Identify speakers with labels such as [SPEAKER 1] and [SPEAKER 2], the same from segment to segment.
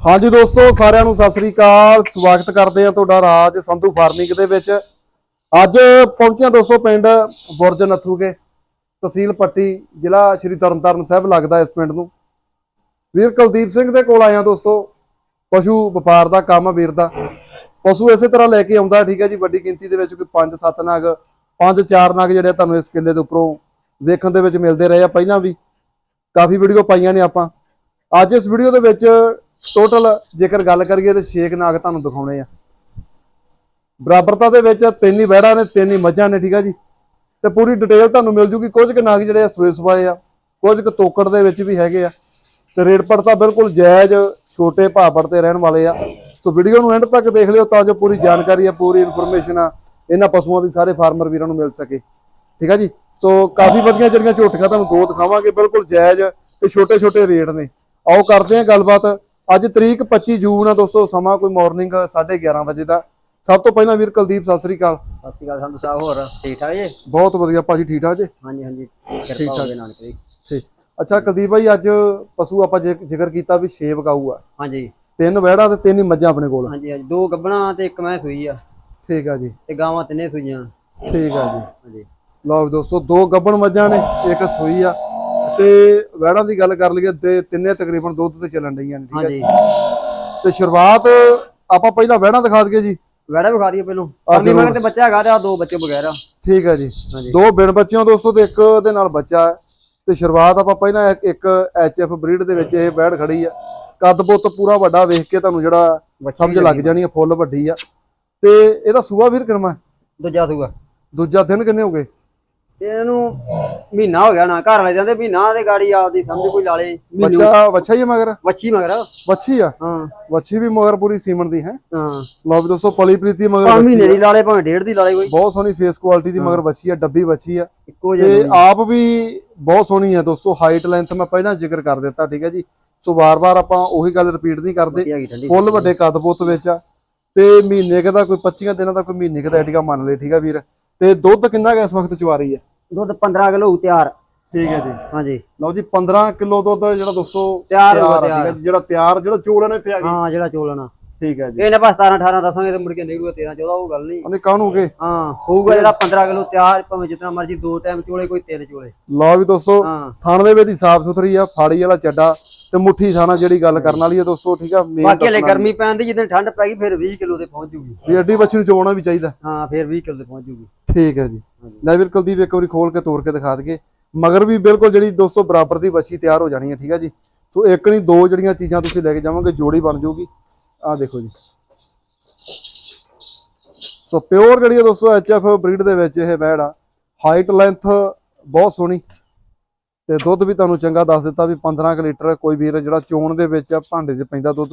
[SPEAKER 1] ਹਾਂਜੀ ਦੋਸਤੋ, ਸਾਰਿਆਂ ਨੂੰ ਸਤਿ ਸ੍ਰੀ ਅਕਾਲ। ਸਵਾਗਤ ਕਰਦੇ ਹਾਂ ਤੁਹਾਡਾ ਰਾਜ ਸੰਧੂ ਫਾਰਮਿੰਗ ਦੇ ਵਿੱਚ। ਅੱਜ ਪਹੁੰਚਿਆ ਦੋਸਤੋ ਪਿੰਡ ਬੁਰਜ ਨੱਥੂਕੇ ਤਹਿਸੀਲ ਪੱਟੀ, ਜ਼ਿਲ੍ਹਾ ਸ਼੍ਰੀ ਤਰਨਤਾਰਨ ਸਾਹਿਬ ਲੱਗਦਾ ਇਸ ਪਿੰਡ ਨੂੰ। ਵੀਰ ਕੁਲਦੀਪ ਸਿੰਘ ਦੇ ਕੋਲ ਆਇਆ ਦੋਸਤੋ। ਪਸ਼ੂ ਵਪਾਰ ਦਾ, ਕੰਮ ਵੀਰ ਦਾ। ਪਸ਼ੂ ਇਸੇ ਤਰ੍ਹਾਂ ਲੈ ਕੇ ਆਉਂਦਾ, ਠੀਕ ਹੈ ਜੀ, ਵੱਡੀ ਗਿਣਤੀ ਦੇ ਵਿੱਚ ਕੋਈ 5-7 ਨਗ 5-4 ਨਗ ਜਿਹੜੇ ਤੁਹਾਨੂੰ ਇਸ ਕਿੱਲੇ ਦੇ ਉੱਪਰੋਂ ਵੇਖਣ ਦੇ ਵਿੱਚ ਮਿਲਦੇ ਰਹੇ ਆ। ਪਹਿਲਾਂ ਵੀ ਕਾਫੀ ਵੀਡੀਓ ਪਾਈਆਂ ਨੇ ਆਪਾਂ। ਅੱਜ ਇਸ ਵੀਡੀਓ ਦੇ ਵਿੱਚ ਟੋਟਲ ਜੇਕਰ ਗੱਲ ਕਰੀਏ ਤੇ ਛੇਕ ਨਾਗ ਤੁਹਾਨੂੰ ਦਿਖਾਉਣੇ ਆ। ਬਰਾਬਰਤਾ ਦੇ ਵਿੱਚ ਤਿੰਨ ਹੀ ਵਹਿੜਾਂ ਨੇ, ਤਿੰਨ ਹੀ ਮੱਝਾਂ ਨੇ, ਠੀਕ ਆ ਜੀ? ਤੇ ਪੂਰੀ ਡਿਟੇਲ ਤੁਹਾਨੂੰ ਮਿਲ ਜੂਗੀ, ਕੁਝ ਕੁ ਨਾਗ ਜਿਹੜੇ ਆ ਸੂਏ ਸਵਾਏ ਆ, ਕੁਝ ਕੁ ਤੋਕੜ ਦੇ ਵਿੱਚ ਵੀ ਹੈਗੇ ਆ। ਤੇ ਰੇਟ ਪੜਤਾ ਬਿਲਕੁਲ ਜਾਇਜ਼ ਛੋਟੇ ਭਾਪੜ ਤੇ ਰਹਿਣ ਵਾਲੇ ਆ। ਸੋ ਵੀਡੀਓ ਨੂੰ ਐਂਡ ਤੱਕ ਦੇਖ ਲਿਓ ਤਾਂ ਜੋ ਪੂਰੀ ਜਾਣਕਾਰੀ ਆ, ਪੂਰੀ ਇਨਫੋਰਮੇਸ਼ਨ ਆ, ਇਹਨਾਂ ਪਸ਼ੂਆਂ ਦੀ ਸਾਰੇ ਫਾਰਮਰ ਵੀਰਾਂ ਨੂੰ ਮਿਲ ਸਕੇ। ਠੀਕ ਆ ਜੀ? ਸੋ ਕਾਫੀ ਵਧੀਆ ਜਿਹੜੀਆਂ ਝੋਟੀਆਂ ਤੁਹਾਨੂੰ ਦੋ ਦਿਖਾਵਾਂਗੇ, ਬਿਲਕੁਲ ਜਾਇਜ਼ ਤੇ ਛੋਟੇ ਛੋਟੇ ਰੇਟ ਨੇ। ਆਓ ਕਰਦੇ ਹਾਂ ਗੱਲਬਾਤ। ਅੱਜ ਤਰੀਕ 25 ਜੂਨ ਆ ਦੋਸਤੋ ਸਮਾਂ ਕੋਈ ਮਾਰਨਿੰਗ 11:30 ਵਜੇ ਦਾ। ਸਭ ਤੋਂ ਪਹਿਲਾਂ ਵੀਰ ਕੁਲਦੀਪ ਸਤਿ ਸ੍ਰੀ ਅਕਾਲ।
[SPEAKER 2] ਸਤਿ ਸ਼੍ਰੀ ਅਕਾਲ ਸੰਧੂ ਸਾਹਿਬ ਹੋਰ ਠੀਕ ਠਾਕ ਜੀ?
[SPEAKER 1] ਬਹੁਤ ਵਧੀਆ ਭਾਜੀ ਠੀਕ ਠਾਕ ਜੀ?
[SPEAKER 2] ਹਾਂਜੀ ਹਾਂਜੀ
[SPEAKER 1] ਠੀਕ
[SPEAKER 2] ਕਿਰਪਾ
[SPEAKER 1] ਠਾਕ।
[SPEAKER 2] ਹੋਵੇ ਨਾਨਕ ਦੀ।
[SPEAKER 1] ਠੀਕ। ਅੱਛਾ ਕੁਲਦੀਪ ਭਾਈ ਅੱਜ ਪਸ਼ੂ ਆਪਾਂ ਜ਼ਿਕ- ਜ਼ਿਕਰ ਕੀਤਾ ਵੀ ਛੇ ਬਕਾਊ ਆ।
[SPEAKER 2] ਹਾਂਜੀ।
[SPEAKER 1] ਤਿੰਨ ਵਹਿੜਾ ਤੇ ਤਿੰਨ ਮੱਝਾਂ ਆਪਣੇ ਕੋਲ।
[SPEAKER 2] ਹਾਂਜੀ ਹਾਂਜੀ ਦੋ ਗੱਬਣਾ ਤੇ ਇੱਕ ਮੈਂ ਸੂਈ ਆ।
[SPEAKER 1] ਠੀਕ ਆ ਜੀ।
[SPEAKER 2] ਤੇ ਗਾਵਾਂ ਤਿੰਨੇ ਸੂਈਆਂ।
[SPEAKER 1] ਠੀਕ ਆ ਜੀ।
[SPEAKER 2] ਹਾਂਜੀ।
[SPEAKER 1] ਲਓ ਦੋਸਤੋ ਦੋ ਗੱਬਣ ਮੱਝਾਂ ਨੇ ਇੱਕ ਸੂਈ ਆ। ਤੇ ਵਹਿੜਾਂ ਦੀ ਗੱਲ ਕਰ ਲਈਏ ਤੇ ਤਿੰਨੇ ਤਕਰੀਬਨ ਦੁੱਧ ਤੇ ਚੱਲਣ ਡਈਆਂ ਨੇ ਠੀਕ ਆ
[SPEAKER 2] ਹਾਂਜੀ।
[SPEAKER 1] ਤੇ ਸ਼ੁਰੂਆਤ ਆਪਾਂ ਪਹਿਲਾਂ ਵਹਿੜਾਂ ਦਿਖਾ ਦਈਏ ਜੀ।
[SPEAKER 2] ਵੜਾ ਵਿਖਾ ਦਈਏ ਪਹਿਲੋਂ।
[SPEAKER 1] ਜ਼ਰੂਰ।
[SPEAKER 2] ਮਗਰ ਤੇ ਬੱਚਾ ਹੈਗਾ ਤੇ ਆ ਦੋ ਬੱਚੇ ਬਗੈਰ ਆ।
[SPEAKER 1] ਠੀਕ ਆ ਜੀ। ਦੋ ਬਿਨ ਬੱਚਿਆਂ ਦੋਸਤੋ ਤੇ ਇੱਕ ਦੇ ਨਾਲ ਬੱਚਾ ਹੈ। ਤੇ ਸ਼ੁਰੂਆਤ ਆਪਾਂ ਪਹਿਲਾਂ ਇੱਕ- ਐਚਐਫ ਬਰੀਡ ਦੇ ਵਿੱਚ ਇਹ ਬੈੜ ਖੜੀ ਆ। ਕੱਦ ਬੁੱਤ ਪੂਰਾ ਵੱਡਾ ਵੇਖ ਕੇ ਤੁਹਾਨੂੰ ਜਿਹੜਾ ਸਮਝ ਲੱਗ। ਜਾਣੀ ਆ ਫੁੱਲ ਵੱਡੀ ਆ। ਤੇ ਇਹਦਾ ਸੂਆ ਵੀਰ ਕਿਰਮਾ
[SPEAKER 2] ਦੂਜਾ ਸੂਆ।
[SPEAKER 1] ਦੂਜਾ ਦਿਨ ਕਿੰਨੇ ਹੋ ਗਏ?
[SPEAKER 2] ਤੇ ਇਹਨੂੰ ਮਹੀਨਾ ਹੋ ਗਿਆ ਨਾ ਘਰ ਵਾਲੇ ਜਾਂਦੇ ਮਹੀਨਾ ਤੇ ਗਾੜੀ ਆਪਦੀ ਸਮਝ ਕੋਈ ਲਾਲੇ
[SPEAKER 1] ਬੱਚਾ ਬੱਚਾ ਹੀ ਆ ਮਗਰ?
[SPEAKER 2] ਬੱਚੀ ਮਗਰ।
[SPEAKER 1] ਵੱਛੀ ਆ?
[SPEAKER 2] ਹਾਂ।
[SPEAKER 1] ਵੱਛੀ ਵੀ ਮਗਰ ਪੂਰੀ ਸੀਮਨ ਦੀ ਹੈ?
[SPEAKER 2] ਹਾਂ।
[SPEAKER 1] ਲਓ ਵੀ ਦੋਸਤੋ ਪਲੀ ਪ੍ਰੀਤੀ ਮਗਰ ਵੱਛੀ
[SPEAKER 2] ਮਹੀਨੇ
[SPEAKER 1] ਆ।
[SPEAKER 2] ਦੀ ਲਾਲੇ ਭਾਵੇਂ ਡੇਢ ਦੀ ਲਾਲੇ ਕੋਈ।
[SPEAKER 1] ਬਹੁਤ ਸੋਹਣੀ ਫੇਸ ਕੁਆਲਿਟੀ ਦੀ ਮਗਰ ਵੱਛੀ ਆ ਡੱਬੀ ਵੱਛੀ ਆ।
[SPEAKER 2] ਇੱਕੋ
[SPEAKER 1] ਤੇ ਆਪ ਵੀ ਬਹੁਤ ਸੋਹਣੀ ਹੈ ਦੋਸਤੋ ਹਾਈਟ ਲੈਂਥ ਮੈਂ ਪਹਿਲਾਂ ਜ਼ਿਕਰ ਕਰ ਦਿੱਤਾ ਠੀਕ ਹੈ ਜੀ। ਸੋ ਵਾਰ-ਵਾਰ ਆਪਾਂ ਉਹੀ ਗੱਲ ਰਿਪੀਟ ਨਹੀਂ ਕਰਦੇ। ਫੁੱਲ ਵੱਡੇ ਕੱਦ ਬੁੱਤ ਵਿੱਚ ਆ। ਤੇ ਮਹੀਨੇ ਕੁ ਦਾ ਕੋਈ 25 ਦਿਨਾਂ ਦਾ ਕੋਈ ਮਹੀਨੇ ਕੁ ਦਾ ਐਟੀਗਾ ਮੰਨ ਲਏ ਠੀਕ ਆ ਵੀਰ। ਤੇ ਦੁੱਧ ਕਿੰਨਾ ਇਸ ਵਕਤ ਚਵਾ ਰਹੀ ਹੈ
[SPEAKER 2] ਦੁੱਧ 15 ਕਿਲੋ ਤਿਆਰ।
[SPEAKER 1] ਠੀਕ ਹੈ ਜੀ।
[SPEAKER 2] ਹਾਂਜੀ।
[SPEAKER 1] ਲਓ ਜੀ 15 ਕਿਲੋ ਦੁੱਧ ਜਿਹੜਾ ਦੋਸਤੋ
[SPEAKER 2] ਤਿਆਰ
[SPEAKER 1] ਹੈ। ਜੀ ਜਿਹੜਾ ਤਿਆਰ ਜਿਹੜਾ ਚੋਲ ਨੇ ਇੱਥੇ ਆ ਗਈ।
[SPEAKER 2] ਹਾਂ ਜਿਹੜਾ ਚੋਲਣਾ
[SPEAKER 1] ਠੀਕ ਹੈ ਜੀ।
[SPEAKER 2] ਇਹਨੇ ਬਸ 17 18 ਦੱਸਾਂਗੇ ਤੇ ਮੁੜ ਕੇ ਨਿਕਲੂਗਾ 13 14 ਉਹ ਗੱਲ ਨਹੀਂ।
[SPEAKER 1] ਉਹਨੇ ਕਾਹਨੂੰਗੇ
[SPEAKER 2] ਹਾਂ ਹੋਊਗਾ ਜਿਹੜਾ 15 ਕਿਲੋ ਤਿਆਰ ਭਾਵੇਂ ਜਿੰਨਾ ਮਰਜ਼ੀ ਦੋ ਟਾਈਮ ਚੋਲੇ ਕੋਈ ਤਿੰਨ ਚੋਲੇ।
[SPEAKER 1] ਲਓ ਵੀ ਦੋਸਤੋ
[SPEAKER 2] ਹਾਂ।
[SPEAKER 1] ਥਣ ਦੇ ਵਿੱਚ ਦੀ ਸਾਫ਼ ਸੁਥਰੀ ਆ ਫਾੜੀ ਵਾਲਾ ਚੱਡਾ ਤੇ ਮੁੱਠੀ ਥਾਣਾ ਜਿਹੜੀ ਗੱਲ ਕਰਨ ਵਾਲੀ ਹੈ ਦੋਸਤੋ ਠੀਕ ਆ ਮੇਨ
[SPEAKER 2] ਬਾਕੀ ਹਲੇ ਗਰਮੀ ਪੈਂਦੀ ਜਿੱਦਣ ਠੰਡ ਪੈ ਗਈ ਫਿਰ 20 ਕਿਲੋ ਤੇ ਪਹੁੰਚ ਜੂਗੀ।
[SPEAKER 1] ਵੀ ਅੱਡੀ ਬੱਚੀ ਨੂੰ ਚੋਣਾ ਵੀ ਚਾਹੀਦਾ।
[SPEAKER 2] ਹਾਂ ਫਿਰ 20 ਕਿਲੋ ਤੇ ਪਹੁੰਚ ਜੂਗੀ।
[SPEAKER 1] ਠੀਕ ਹੈ ਜੀ। ਲੈ ਵੀਰ ਕੁਲਦੀਪ ਇੱਕ ਵਾਰੀ ਖੋਲ ਕੇ ਤੋੜ ਕੇ ਦਿਖਾ ਦਈਏ। ਮਗਰ ਵੀ ਬਿਲਕੁਲ ਜਿਹੜੀ ਦੋਸਤੋ ਬਰਾਬਰ ਦੀ ਬੱਚੀ ਤਿਆਰ ਹੋ ਜਾਣੀ ਹੈ ਠੀਕ ਹੈ ਜੀ। ਸੋ ਇੱਕ ਨਹੀਂ ਦੋ ਜਿਹੜੀਆਂ ਚੀਜ਼ਾਂ ਤੁਸੀਂ ਲੈ ਕੇ ਜਾਵੋਗੇ ਜੋੜੀ ਬਣ ਜਾਊਗੀ ਆਹ ਦੇਖੋ ਜੀ। ਸੋ ਪਿਓਰ ਜਿਹੜੀ ਹੈ ਦੋਸਤੋ ਐਚਐਫ ਬਰੀਡ ਦੇ ਵਿੱਚ ਇਹ ਬੈੜ ਆ। ਹਾਈਟ ਲੈਂਥ ਬਹੁਤ ਸੋਹਣੀ। ਤੇ ਦੁੱਧ ਵੀ ਤੁਹਾਨੂੰ ਚੰਗਾ ਦੱਸ ਦਿੱਤਾ ਵੀ 15 ਕੁ ਲੀਟਰ ਕੋਈ ਵੀਰ ਜਿਹੜਾ ਚੋਣ ਦੇ ਵਿੱਚ ਆ ਭਾਂਡੇ 'ਚ ਪੈਂਦਾ ਦੁੱਧ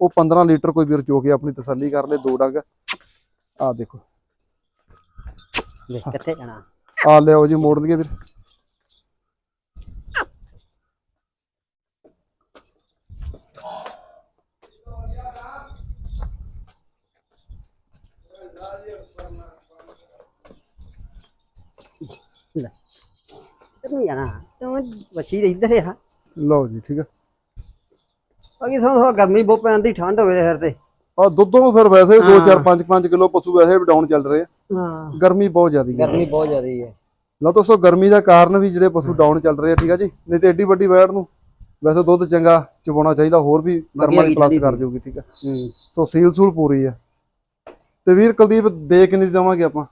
[SPEAKER 1] ਉਹ 15 ਲੀਟਰ ਕੋਈ ਵੀਰ ਚੋ ਕੇ ਆਪਣੀ ਤਸੱਲੀ ਕਰ ਲੇ ਦੋ ਡੰਗ। ਆਹ ਦੇਖੋ।
[SPEAKER 2] ਦੇਖ ਕਿੱਥੇ ਜਾਣਾ।
[SPEAKER 1] ਆ ਲਿਓ ਜੀ ਮੋੜ ਦਈਏ ਵੀਰ।
[SPEAKER 2] ਕਿੱਥੇ ਜਾਣਾ। ਤੂੰ ਬੱਚੀ ਦੇ ਇੱਧਰ ਆ।
[SPEAKER 1] ਲਓ ਜੀ ਠੀਕ ਹੈ
[SPEAKER 2] ਬਾਕੀ ਤੁਹਾਨੂੰ ਗਰਮੀ ਬਹੁਤ ਪੈਂਦੀ ਠੰਡ ਹੋਵੇ ਫਿਰ ਤੇ।
[SPEAKER 1] ਆ ਦੁੱਧੋਂ ਫਿਰ ਵੈਸੇ 2
[SPEAKER 2] ਹਾਂ।
[SPEAKER 1] 4 5 5 ਕਿਲੋ ਪਸ਼ੂ ਵੈਸੇ ਵੀ ਡਾਊਨ ਚੱਲ ਰਹੇ ਆ।
[SPEAKER 2] ਹਾਂ।
[SPEAKER 1] ਗਰਮੀ ਬਹੁਤ ਜ਼ਿਆਦੀ ਹੈ।
[SPEAKER 2] ਗਰਮੀ ਬਹੁਤ ਜ਼ਿਆਦੀ ਹੈ।
[SPEAKER 1] ਲਓ ਦੋਸਤੋ ਗਰਮੀ ਦਾ ਕਾਰਨ ਵੀ ਜਿਹੜੇ ਪਸ਼ੂ ਡਾਊਨ ਚੱਲ ਰਹੇ ਆ ਠੀਕ ਆ ਜੀ? ਨਹੀਂ ਤੇ ਏਡੀ ਵੱਡੀ ਵੈੜ ਨੂੰ ਵੈਸੇ ਦੁੱਧ ਚੰਗਾ ਚਵਾਉਣਾ ਚਾਹੀਦਾ ਹੋਰ ਵੀ ਕਰਮ ਪਲੱਸ
[SPEAKER 2] ਠੰਡੀ
[SPEAKER 1] ਕਰ ਜਾਊਗੀ ਠੀਕ ਆ।
[SPEAKER 2] ਹੂੰ।
[SPEAKER 1] ਸੋ ਸੀਲ ਸੂਲ ਪੂਰੀ ਆ। ਤੇ ਵੀਰ ਕੁਲਦੀਪ ਦੇ ਕਿੰਨੀ ਦੀ ਦੇਵਾਂਗੇ ਆਪਾਂ?